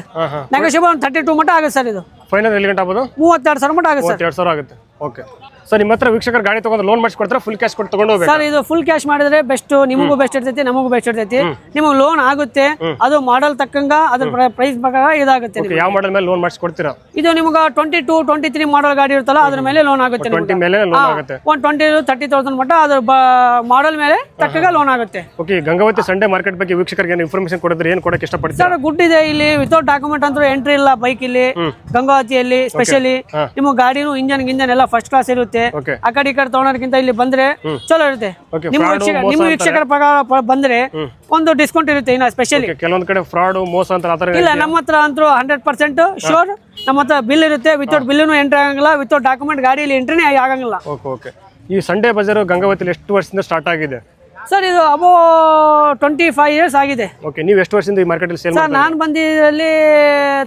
ನೆಗೋಷಿಯಬಲ್ ಒಂದು ತರ್ಟಿ ಟೂ ಮಟ್ಟ ಆಗುತ್ತೆ ಸರ್ ಇದು. ಫೈನಲ್ ಎಲ್ಲಿ ಗಂಟೆ ಆಗ್ಬೋದು? ಮೂವತ್ತೆರಡು ಸಾವಿರ ಮಟ್ಟ ಆಗುತ್ತೆ ಸರ್ ಎರಡು ಸಾವಿರ ಆಗುತ್ತೆ. ಓಕೆ. ಸರ್ ನಿಮ್ಮ ಹತ್ರ ವೀಕ್ಷಕರು ಗಾಡಿ ತಗೊಂಡು ಲೋನ್ ಮಾಡಿಸ್ಕೊಡ್ತಾರೆ ಫುಲ್ ಕ್ಯಾಶ್ ಕೊಟ್ಟು ತಗೊಂಡು ಹೋಗ್ಬೇಕು? ಸರ್ ಇದು ಫುಲ್ ಕ್ಯಾಶ್ ಮಾಡಿದ್ರೆ ಬೆಸ್ಟ್ ನಿಮಗೂ ಬೆಸ್ಟ್ ಇರ್ತೈತಿ ನಮಗೂ ಬೆಸ್ಟ್ ಇರ್ತೈತಿ. ನಿಮಗೆ ಲೋನ್ ಆಗುತ್ತೆ ಅದು ಮಾಡಲ್ ತಕ್ಕಂಗ ಅದ್ರ ಪ್ರೈಸ್ ಪ್ರಕಾರ ಇದಾಗುತ್ತೆ ಯಾವ ಮಾಡಲ್ ಮೇಲೆ ಲೋನ್ ಮಾಡಿಸ್ಕೊಡ್ತೀರಾ? ಇದು ನಿಮಗೆ twenty two twenty three model ಗಾಡಿ ಇರುತ್ತಲ್ಲ ಅದ್ರ ಮೇಲೆ ಲೋನ್ ಆಗುತ್ತೆ ಟ್ವೆಂಟಿ ಮೇಲೆ ಲೋನ್ ಆಗುತ್ತೆ. ಒನ್ ಟ್ವೆಂಟಿ ತರ್ಟಿ ತೌಸಂಡ್ ಮಟ್ಟ ಅದ್ರ ಮಾಡಲ್ ಮೇಲೆ ತಕ್ಕಂಗ ಲೋನ್ ಆಗುತ್ತೆ. ಓಕೆ ಗಂಗಾವತಿ ಸಂಡೇ ಮಾರ್ಕೆಟ್ ಬಗ್ಗೆ ವೀಕ್ಷಕರಿಗೆ ಏನು ಇನ್ಫಾರ್ಮೇಷನ್ ಕೊಡಿದ್ರೆ ಏನು ಕೊಡಕ್ಕೆ ಇಷ್ಟಪಡ್ತೀರಾ? ಸರ್ ಗುಡ್ ಇದೆ ಇಲ್ಲಿ ವಿತೌಟ್ ಡಾಕ್ಯುಮೆಂಟ್ ಅಂತೂ ಎಂಟ್ರಿ ಇಲ್ಲ ಬೈಕ್ ಇಲ್ಲಿ ಗಂಗಾವತಿಯಲ್ಲಿ ಸ್ಪೆಷಲಿ. ನಿಮ್ಮ ಗಾಡಿನೂ ಇಂಜನ್ ಗಿಂಜನ್ ಎಲ್ಲ ಫಸ್ಟ್ ಕ್ಲಾಸ್ ಇರುತ್ತೆ. ಓಕೆ ಆ ಕಡೆ ಈ ಕಡೆ ತಗೊಳೋದಕ್ಕಿಂತ ಇಲ್ಲಿ ಬಂದ್ರೆ ಚಲೋ ಇರುತ್ತೆ. ನಿಮ್ಮ ವೀಕ್ಷಕ ನಿಮ್ಮ. ವೀಕ್ಷಕರ ಪ್ರಕಾರ ಬಂದ್ರೆ ಒಂದು ಡಿಸ್ಕೌಂಟ್ ಇರುತ್ತೆ ಇನ್ನ ಸ್ಪೆಷಲಿ ಕೆಲವೊಂದ್ ಕಡೆ ಫ್ರಾಡ್ ಮೋಸ ಅಂತ ಇಲ್ಲ ನಮ್ಮ ಹತ್ರ ಅಂತೂ ಹಂಡ್ರೆಡ್ ಪರ್ಸೆಂಟ್ ಶೋರ್ ನಮ್ಮ ಹತ್ರ ಬಿಲ್ ಇರುತ್ತೆ ವಿತೌಟ್ ಬಿಲ್ಲು ಎಂಟ್ರಿ ಆಗಂಗಿಲ್ಲ ವಿತೌಟ್ ಡಾಕ್ಯುಮೆಂಟ್ ಗಾಡಿಯಲ್ಲಿ ಎಂಟ್ರಿನೇ ಆಗಂಗಿಲ್ಲ. ಓಕೆ ಓಕೆ ಈ ಸಂಡೇ ಬಜಾರ್ ಗಂಗಾವತಿಲಿ ಎಷ್ಟು ವರ್ಷದಿಂದ ಸ್ಟಾರ್ಟ್ ಆಗಿದೆ? ಸರ್ ಇದು ಅಬೋ ಟ್ವೆಂಟಿ ಫೈವ್ ಇಯರ್ಸ್ ಆಗಿದೆ. ಓಕೆ ನೀವು ಎಷ್ಟು ವರ್ಷದಿಂದ ಈ ಮಾರ್ಕೆಟಲ್ಲಿ ಸೇಲ್ ಸರ್ ನಾನು ಬಂದಿದ್ರಲ್ಲಿ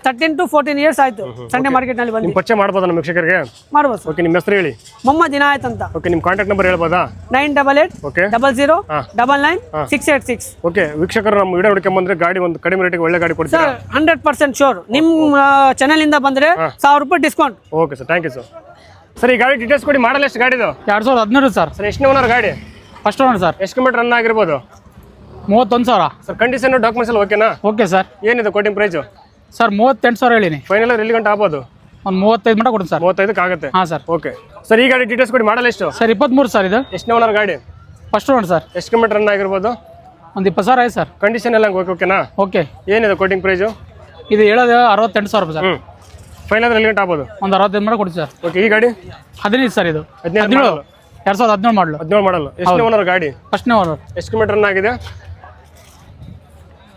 ತರ್ಟೀನ್ ಟು ಫೋರ್ಟೀನ್ ಇಯರ್ಸ್ ಆಯ್ತು. ಸಂಡೇ ಮಾರ್ಕೆಟ್ನಲ್ಲಿ ಬಂದು ಪರ್ಚೆ ಪರಿಚಯ ಮಾಡ್ಬೋದಾ ನಮ್ಮ ವೀಕ್ಷಕರಿಗೆ? ಮಾಡ್ಬೋದು ಸರ್. ಓಕೆ ನಿಮ್ಮ ಹೆಸರು ಹೇಳಿ. ಮೊಮ್ಮ ದಿನ ಆಯ್ತು ಅಂತ. ಓಕೆ ನಿಮ್ಮ ಕಾಂಟ್ಯಾಕ್ಟ್ ನಂಬರ್ ಹೇಳ್ಬೋದಾ? Nine double eight okay double zero. Double nine six eight six okay ವೀಕ್ಷಕರು ನಮ್ಮ ವಿಡಿಯೋ ಹುಡ್ಕೊಂಬಂದ್ರೆ ಗಾಡಿ ಒಂದು ಕಡಿಮೆ ರೇಟಿಗೆ ಒಳ್ಳೆ ಗಾಡಿ ಕೊಡ್ತೀವಿ ಸರ್ ಹಂಡ್ರೆಡ್ ಪರ್ಸೆಂಟ್ ಶೋರ್ ನಿಮ್ಮ ಚಾನೆಲ್ ಇಂದ ಬಂದ್ರೆ ಸಾವಿರ ರೂಪಾಯಿ discount okay sir thank you sir sir ಈ ಗಾಡಿ ಡೀಟೇಲ್ಸ್ ಕೊಡಿ ಮಾಡಲ್ಲ ಎಷ್ಟು ಗಾಡಿದು? ಎರಡು ಸಾವಿರದ ಹದಿನೇಳು ಸರ್. ಸರ್ ಎಷ್ಟು ಓನರ್ ಗಾಡಿ? ಫಸ್ಟ್ ಓನರ್ ಸರ್ ಎಷ್ಟು ಕಿಲೋಮೀಟರ್ ರನ್ ಆಗಿರ್ಬೋದು? ಮೂವತ್ತೊಂದು ಸಾವಿರ. ಸರ್ ಕಂಡೀಷನ್ ಡಾಕ್ಯುಮೆಂಟ್ಸ್ ಎಲ್ಲ ಓಕೆನಾ ಓಕೆ ಸರ್ ಏನಿದೆ ಕೋಟಿಂಗ್ ಪ್ರೈಸು ಸರ್ ಮೂವತ್ತೆಂಟು ಸಾವಿರ ಹೇಳಿನಿ. ಫೈನಲ್ ಎಲ್ಲಿ ಗಂಟೆ ಆಗ್ಬೋದು? ಒಂದು ಮೂವತ್ತೈದು ಮಟ್ಟ ಕೊಡಿ ಸರ್ ಮೂವತ್ತೈದಕ್ಕೆ ಆಗುತ್ತೆ. ಹಾಂ ಸರ್ ಓಕೆ ಸರ್ ಈ ಗಾಡಿ ಡೀಟೇಲ್ಸ್ ಕೊಡಿ ಮಾಡಲ್ಲ ಎಷ್ಟು? ಸರ್ ಇಪ್ಪತ್ತ್ಮೂರು ಸರ್ ಇದು. ಎಷ್ಟನೇ ಓನರ್ ಗಾಡಿ. ಫಸ್ಟ್ ಓನರ್ ಸರ್ ಎಷ್ಟು ಕಿಲೋಮೀಟರ್ ರನ್ ಆಗಿರ್ಬೋದು? ಒಂದು ಇಪ್ಪತ್ತು ಸಾವಿರ ಆಯ್ತು ಸರ್ ಕಂಡೀಷನ್ ಎಲ್ಲ ಓಕೆ ಓಕೆನಾ ಓಕೆ ಏನಿದೆ ಕೋಟಿಂಗ್ ಪ್ರೈಸು ಇದು ಹೇಳೋದು ಅರವತ್ತೆಂಟು ಸಾವಿರ ರೂಪಾಯಿ ಸರ್ ಫೈನಲ್ ಎಲ್ಲಿ ಗಂಟೆ ಆಗ್ಬೋದು? ಒಂದು ಅರವತ್ತೈದು ಮಟ್ಟ ಕೊಡಿ ಸರ್ ಓಕೆ ಈ ಗಾಡಿ? ಹದಿನೈದು ಸರ್ ಇದು. ಹದಿನೈದು ಹದಿನೇಳು. ಎರಡು ಸಾವಿರದ ಹದಿನೇಳು ಮಾಡಲು ಹದಿನೇಳು ಮಾಡಲು ಎಷ್ಟನೇ ಓನರ್ ಗಾಡಿ? ಫಸ್ಟ್ನೇ ಓನರ್ ಎಷ್ಟು ಕಿಲೋಮೀಟರ್ ಆಗಿದೆ?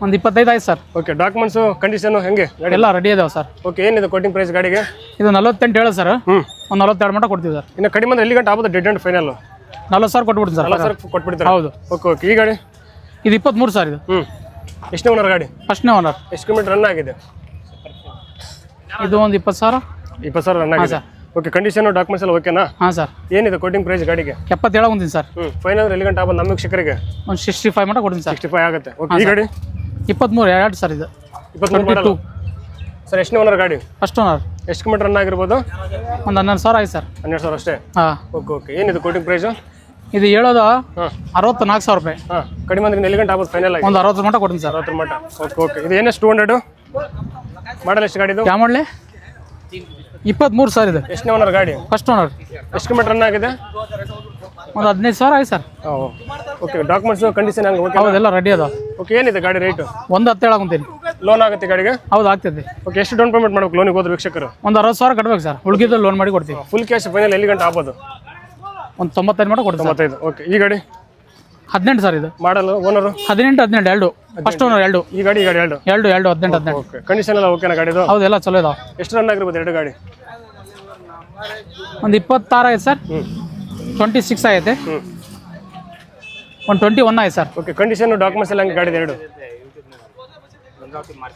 ಒಂದು ಇಪ್ಪತ್ತೈದು ಆಯ್ತು ಸರ್. ಓಕೆ ಡಾಕ್ಯುಮೆಂಟ್ಸು ಕಂಡೀಷನು ಹೆಂಗೆ? ಗಾಡಿ? ಎಲ್ಲ ರೆಡಿ ಇದಾವೆ ಸರ್. ಓಕೆ ಏನಿದೆ ಕೋಟಿಂಗ್ ಪ್ರೈಸ್ ಗಾಡಿಗೆ? ಇದು ನಲವತ್ತೆಂಟು ಹೇಳ ಸರ್. ಹ್ಞೂ ಒಂದು ನಲವತ್ತೆರಡು ಮಟ್ಟ ಕೊಡ್ತೀವಿ ಸರ್. ಇನ್ನು ಕಡಿಮೆ ಅಂದ್ರೆ ಎಲ್ಲಿ ಗಂಟೆ ಆಗ್ಬೋದು? ಡೆಡ್ ಅಂಡ್ ಫೈನಲ್ ನಲ್ವತ್ತು ಸಾವಿರ ಕೊಟ್ಬಿಡ್ತೀನಿ ಸರ್ ಎಲ್ಲ ಸರ್ ಕೊಟ್ಬಿಡ್ತೀರಾ? ಹೌದು. ಓಕೆ ಓಕೆ ಈ ಗಾಡಿ? ಇದು ಇಪ್ಪತ್ತ್ಮೂರು ಸರ್ ಇದು. ಹ್ಞೂ ಎಷ್ಟನೇ ಓನರ್ ಗಾಡಿ? ಫಸ್ಟ್ನೇ ಓನರ್ ಎಷ್ಟು ಕಿಲೋಮೀಟರ್ ರನ್ ಆಗಿದೆ? ಇದು ಒಂದು ಇಪ್ಪತ್ತು ಸಾವಿರ. ಇಪ್ಪತ್ತು ಸಾವಿರ ರನ್ ಆಗಿದೆ. ಓಕೆ ಕಂಡೀಷನ್ ಡಾಕ್ಯುಮೆಂಟ್ಸ್ ಎಲ್ಲ ಓಕೆನಾ ಹಾಂ ಸರ್ ಏನಿದೆ ಕೋಟಿಂಗ್ ಪ್ರೈಸ್ ಗಾಡಿಗೆ? ಎಪ್ಪತ್ತೇಳು ಒಂದಿನ ಸರ್ ಹ್ಞೂ ಫೈನಲ್ ಎಲ್ಲಿ ಗಂಟೆ ನಮ್ಮ ವೀಕ್ಷಕರಿಗೆ ಒಂದು ಸಿಕ್ಸ್ಟಿ ಫೈವ್ ಮಟ್ಟ ಕೊಡ್ತೀನಿ ಸರ್ ಸಿಕ್ಸ್ಟಿ ಫೈವ್ ಆಗುತ್ತೆ ಓಕೆ ಈ ಗಾಡಿ? ಇಪ್ಪತ್ತ್ಮೂರು ಎರಡು ಸರ್ ಇದು. ಇಪ್ಪತ್ತ್ಮೂರು ಸರ್ ಎಷ್ಟು ಓನರ್ ಗಾಡಿ? ಫಸ್ಟ್ ಓನರ್ ಎಷ್ಟು ಕಿಲೋಮೀಟರ್ ರನ್ ಆಗಿರ್ಬೋದು? ಒಂದು ಹನ್ನೆರಡು ಸಾವಿರ ಆಯ್ತು ಸರ್ ಹನ್ನೆರಡು ಸಾವಿರ ಅಷ್ಟೇ? ಹಾಂ. ಓಕೆ ಓಕೆ ಏನಿದೆ ಕೋಟಿಂಗ್ ಪ್ರೈಸು ಇದು ಹೇಳೋದು ಹಾಂ. ಅರವತ್ತು ನಾಲ್ಕು ಸಾವಿರ ರೂಪಾಯಿ. ಹಾಂ ಕಡಿಮೆ ಅಂದ್ರೆ ಎಲ್ಲಿ ಗಂಟೆ ಆಗ್ಬೋದು ಫೈನಲ್ ಆಗಿ? ಒಂದು ಅರವತ್ತು ಮಟ್ಟ ಕೊಡ್ತೀನಿ ಸರ್ ಅರವತ್ತು ಮಟ್ಟ ಓಕೆ ಓಕೆ ಇದು ಏನೆಷ್ಟು ಟೂ ಹಂಡ್ರೆಡು ಮಾಡಲ್ ಎಷ್ಟು ಗಾಡಿದು? ಯಾವ ಮಾಡಲಿ ಇಪ್ಪತ್ತ್ಮೂರು ಸರ್ ಇದೆ. ಎಷ್ಟನೇ ಓನರ್ ಗಾಡಿ? ಫಸ್ಟ್ ಓನರ್ ಎಷ್ಟು ಕಿಲೋಮೀಟರ್ ರನ್ ಆಗಿದೆ? ಒಂದು ಹದಿನೈದು ಸಾವಿರ ಆಯ್ತು ಸರ್. ಓಕೆ ಡಾಕ್ಯುಮೆಂಟ್ಸ್ ಕಂಡೀಷನ್ ಹಂಗೆ? ಓಕೆ ಹೌದೆಲ್ಲ ರೆಡಿ ಅದ ಓಕೆ ಏನಿದೆ ಗಾಡಿ ರೇಟು ಒಂದು ಹತ್ತು ಹೇಳಕೊಂತೀನಿ ಲೋನ್ ಆಗುತ್ತೆ ಗಾಡಿಗೆ? ಹೌದು ಆಗ್ತದೆ. ಓಕೆ ಎಷ್ಟು ಡೌನ್ ಪೇಮೆಂಟ್ ಮಾಡ್ಬೇಕು ಲೋನಿಗೆ ಹೋದ್ರೆ ವೀಕ್ಷಕರು? ಒಂದು ಅರವತ್ತು ಸಾವಿರ ಕಟ್ಬೇಕು ಸರ್. ಹುಡುಗಿದ್ರೆ ಲೋನ್ ಮಾಡಿ ಕೊಡ್ತೀವಿ. ಫುಲ್ ಕ್ಯಾಶ್ ಫೈನಲ್ ಎಲ್ಲಿ ಗಂಟೆ ಆಗ್ಬೋದು? ಒಂದು ತೊಂಬತ್ತೈದು ಮಾಡಿ ಕೊಡ್ತೀವಿ ತೊಂಬತ್ತೈದು. ಓಕೆ ಈ ಗಾಡಿ? ಹದಿನೆಂಟು ಸರ್ ಇದು. ಮಾಡಲು ಓನರು? ಹದಿನೆಂಟು ಹದಿನೆಂಟು ಎರಡು. ಫಸ್ಟ್ ಓನರ್ ಎರಡು. ಈ ಗಾಡಿ ಈ ಗಾಡಿ ಎರಡು? ಎರಡು ಎರಡು ಹದಿನೆಂಟು ಹದಿನೆಂಟು. ಓಕೆ. ಕಂಡೀಷನ್ ಎಲ್ಲ ಓಕೆನಾ ಗಾಡಿದು? ಹೌದು ಎಲ್ಲ ಚಲೋ ಇದಾವೆ. ಎಷ್ಟು ರನ್ ಆಗಿರ್ಬೋದು ಎರಡು ಗಾಡಿ? ಒಂದು ಇಪ್ಪತ್ತಾರು ಐತೆ ಸರ್. ಟ್ವೆಂಟಿ ಸಿಕ್ಸ್ ಆಗೈತೆ. ಒಂದು ಟ್ವೆಂಟಿ ಒನ್ ಆಯ್ತು ಸರ್. ಓಕೆ ಕಂಡೀಷನ್ ಡಾಕ್ಯುಮೆಂಟ್ಸ್ ಎಲ್ಲ ಹಂಗೆ ಗಾಡಿ ಎರಡು?